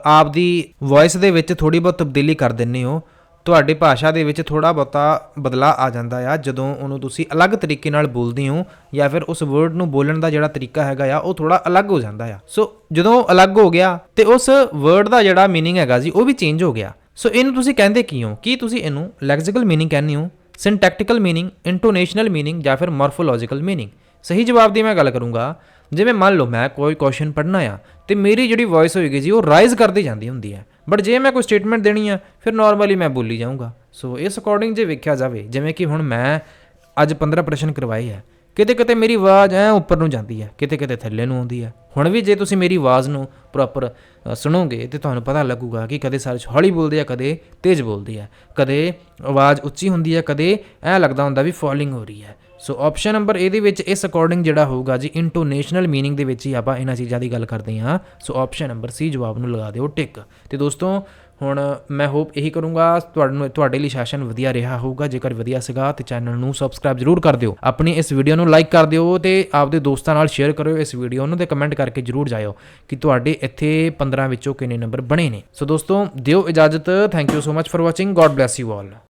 ਆਪ ਦੀ ਵੌਇਸ ਦੇ ਵਿੱਚ ਥੋੜੀ ਬਹੁਤ ਤਬਦੀਲੀ ਕਰ ਦਿੰਨੇ ਹੋ ਤੁਹਾਡੀ ਭਾਸ਼ਾ ਦੇ ਵਿੱਚ ਥੋੜਾ ਬਹੁਤਾ ਬਦਲਾਅ ਆ ਜਾਂਦਾ ਆ ਜਦੋਂ ਉਹਨੂੰ ਤੁਸੀਂ ਅਲੱਗ ਤਰੀਕੇ ਨਾਲ ਬੋਲਦੇ ਹੋ ਜਾਂ ਫਿਰ ਉਸ ਵਰਡ ਨੂੰ ਬੋਲਣ ਦਾ ਜਿਹੜਾ ਤਰੀਕਾ ਹੈਗਾ ਆ ਉਹ ਥੋੜਾ ਅਲੱਗ ਹੋ ਜਾਂਦਾ ਆ ਸੋ ਜਦੋਂ ਅਲੱਗ ਹੋ ਗਿਆ ਤੇ ਉਸ ਵਰਡ ਦਾ ਜਿਹੜਾ मीनिंग ਹੈਗਾ ਜੀ ਉਹ ਵੀ ਚੇਂਜ ਹੋ ਗਿਆ ਸੋ ਇਹਨੂੰ ਤੁਸੀਂ ਕਹਿੰਦੇ ਕੀ ਹੋ ਕੀ ਤੁਸੀਂ ਇਹਨੂੰ ਲੈਕਸੀਕਲ मीनिंग ਕਹਿੰਦੇ ਹੋ ਸਿੰਟੈਕਟੀਕਲ मीनिंग ਇੰਟੋਨੇਸ਼ਨਲ मीनिंग ਜਾਂ ਫਿਰ ਮਾਰਫੋਲੋਜੀਕਲ मीनिंग ਸਹੀ ਜਵਾਬ ਦੀ ਮੈਂ ਗੱਲ ਕਰੂੰਗਾ ਜਿਵੇਂ ਮੰਨ ਲਓ ਮੈਂ ਕੋਈ ਕੁਐਸਚਨ ਪੜ੍ਹਨਾ ਆ ਤੇ ਮੇਰੀ ਜਿਹੜੀ ਵੌਇਸ ਹੋਏਗੀ ਜੀ ਉਹ ਰਾਈਜ਼ ਕਰਦੀ ਜਾਂਦੀ ਹੁੰਦੀ ਹੈ ਬਟ ਜੇ ਮੈਂ ਕੋਈ ਸਟੇਟਮੈਂਟ ਦੇਣੀ ਆ, ਫਿਰ ਨਾਰਮਲੀ ਮੈਂ ਬੋਲੀ ਜਾਊਂਗਾ। ਸੋ ਇਸ ਅਕੋਰਡਿੰਗ ਜੇ ਵੇਖਿਆ ਜਾਵੇ, ਜਿਵੇਂ ਕਿ ਹੁਣ ਮੈਂ ਅੱਜ 15 ਪ੍ਰਸ਼ਨ ਕਰਵਾਏ ਆ, ਕਿਤੇ ਕਿਤੇ ਮੇਰੀ ਆਵਾਜ਼ ਐ ਉੱਪਰ ਨੂੰ ਜਾਂਦੀ ਹੈ ਕਿਤੇ ਕਿਤੇ ਥੱਲੇ ਨੂੰ ਆਉਂਦੀ ਹੈ ਹੁਣ ਵੀ ਜੇ ਤੁਸੀਂ ਮੇਰੀ ਆਵਾਜ਼ ਨੂੰ ਪ੍ਰੋਪਰ ਸੁਣੋਗੇ, ਤੇ ਤੁਹਾਨੂੰ ਪਤਾ ਲੱਗੂਗਾ ਕਿ ਕਦੇ ਸਾਰੇ ਹੌਲੀ ਬੋਲਦੇ ਆ, ਕਦੇ ਤੇਜ਼ ਬੋਲਦੇ ਆ। ਕਦੇ ਆਵਾਜ਼ ਉੱਚੀ ਹੁੰਦੀ ਹੈ ਕਦੇ ਐ ਲੱਗਦਾ ਹੁੰਦਾ ਵੀ ਫਾਲਿੰਗ ਹੋ ਰਹੀ ਹੈ ਸੋ ਆਪਸ਼ਨ ਨੰਬਰ ਇਹਦੇ ਵਿੱਚ ਇਸ ਅਕੋਰਡਿੰਗ ਜਿਹੜਾ ਹੋਊਗਾ ਜੀ ਇੰਟੋਨੇਸ਼ਨਲ मीनिंग ਦੇ ਵਿੱਚ ਹੀ ਆਪਾਂ ਇਹਨਾਂ ਚੀਜ਼ਾਂ ਦੀ ਗੱਲ ਕਰਦੇ ਹਾਂ। ਸੋ ਆਪਸ਼ਨ ਨੰਬਰ ਸੀ ਜਵਾਬ ਨੂੰ ਲਗਾ ਦਿਓ ਟਿਕ ਤੇ ਦੋਸਤੋ, ਹੁਣ ਮੈਂ ਹੋਪ ਇਹੀ ਕਰੂੰਗਾ, ਤੁਹਾਨੂੰ, ਤੁਹਾਡੇ ਲਈ ਸੈਸ਼ਨ ਵਧੀਆ ਰਿਹਾ ਹੋਊਗਾ, ਜੇਕਰ ਵਧੀਆ ਸੀਗਾ, ਤੇ ਚੈਨਲ ਨੂੰ ਸਬਸਕ੍ਰਾਈਬ ਜ਼ਰੂਰ ਕਰ ਦਿਓ। ਆਪਣੀ ਇਸ ਵੀਡੀਓ ਨੂੰ ਲਾਈਕ ਕਰ ਦਿਓ ਤੇ ਆਪਦੇ ਦੋਸਤਾਂ ਨਾਲ ਸ਼ੇਅਰ ਕਰਿਓ ਇਸ ਵੀਡੀਓ ਨੂੰ ਤੇ ਕਮੈਂਟ ਕਰਕੇ ਜ਼ਰੂਰ ਜਾਇਓ ਕਿ ਤੁਹਾਡੇ ਇੱਥੇ 15 ਵਿੱਚੋਂ ਕਿੰਨੇ ਨੰਬਰ ਬਣੇ ਨੇ। ਸੋ ਦੋਸਤੋ, ਦਿਓ ਇਜਾਜ਼ਤ। Thank you so much for watching God bless you all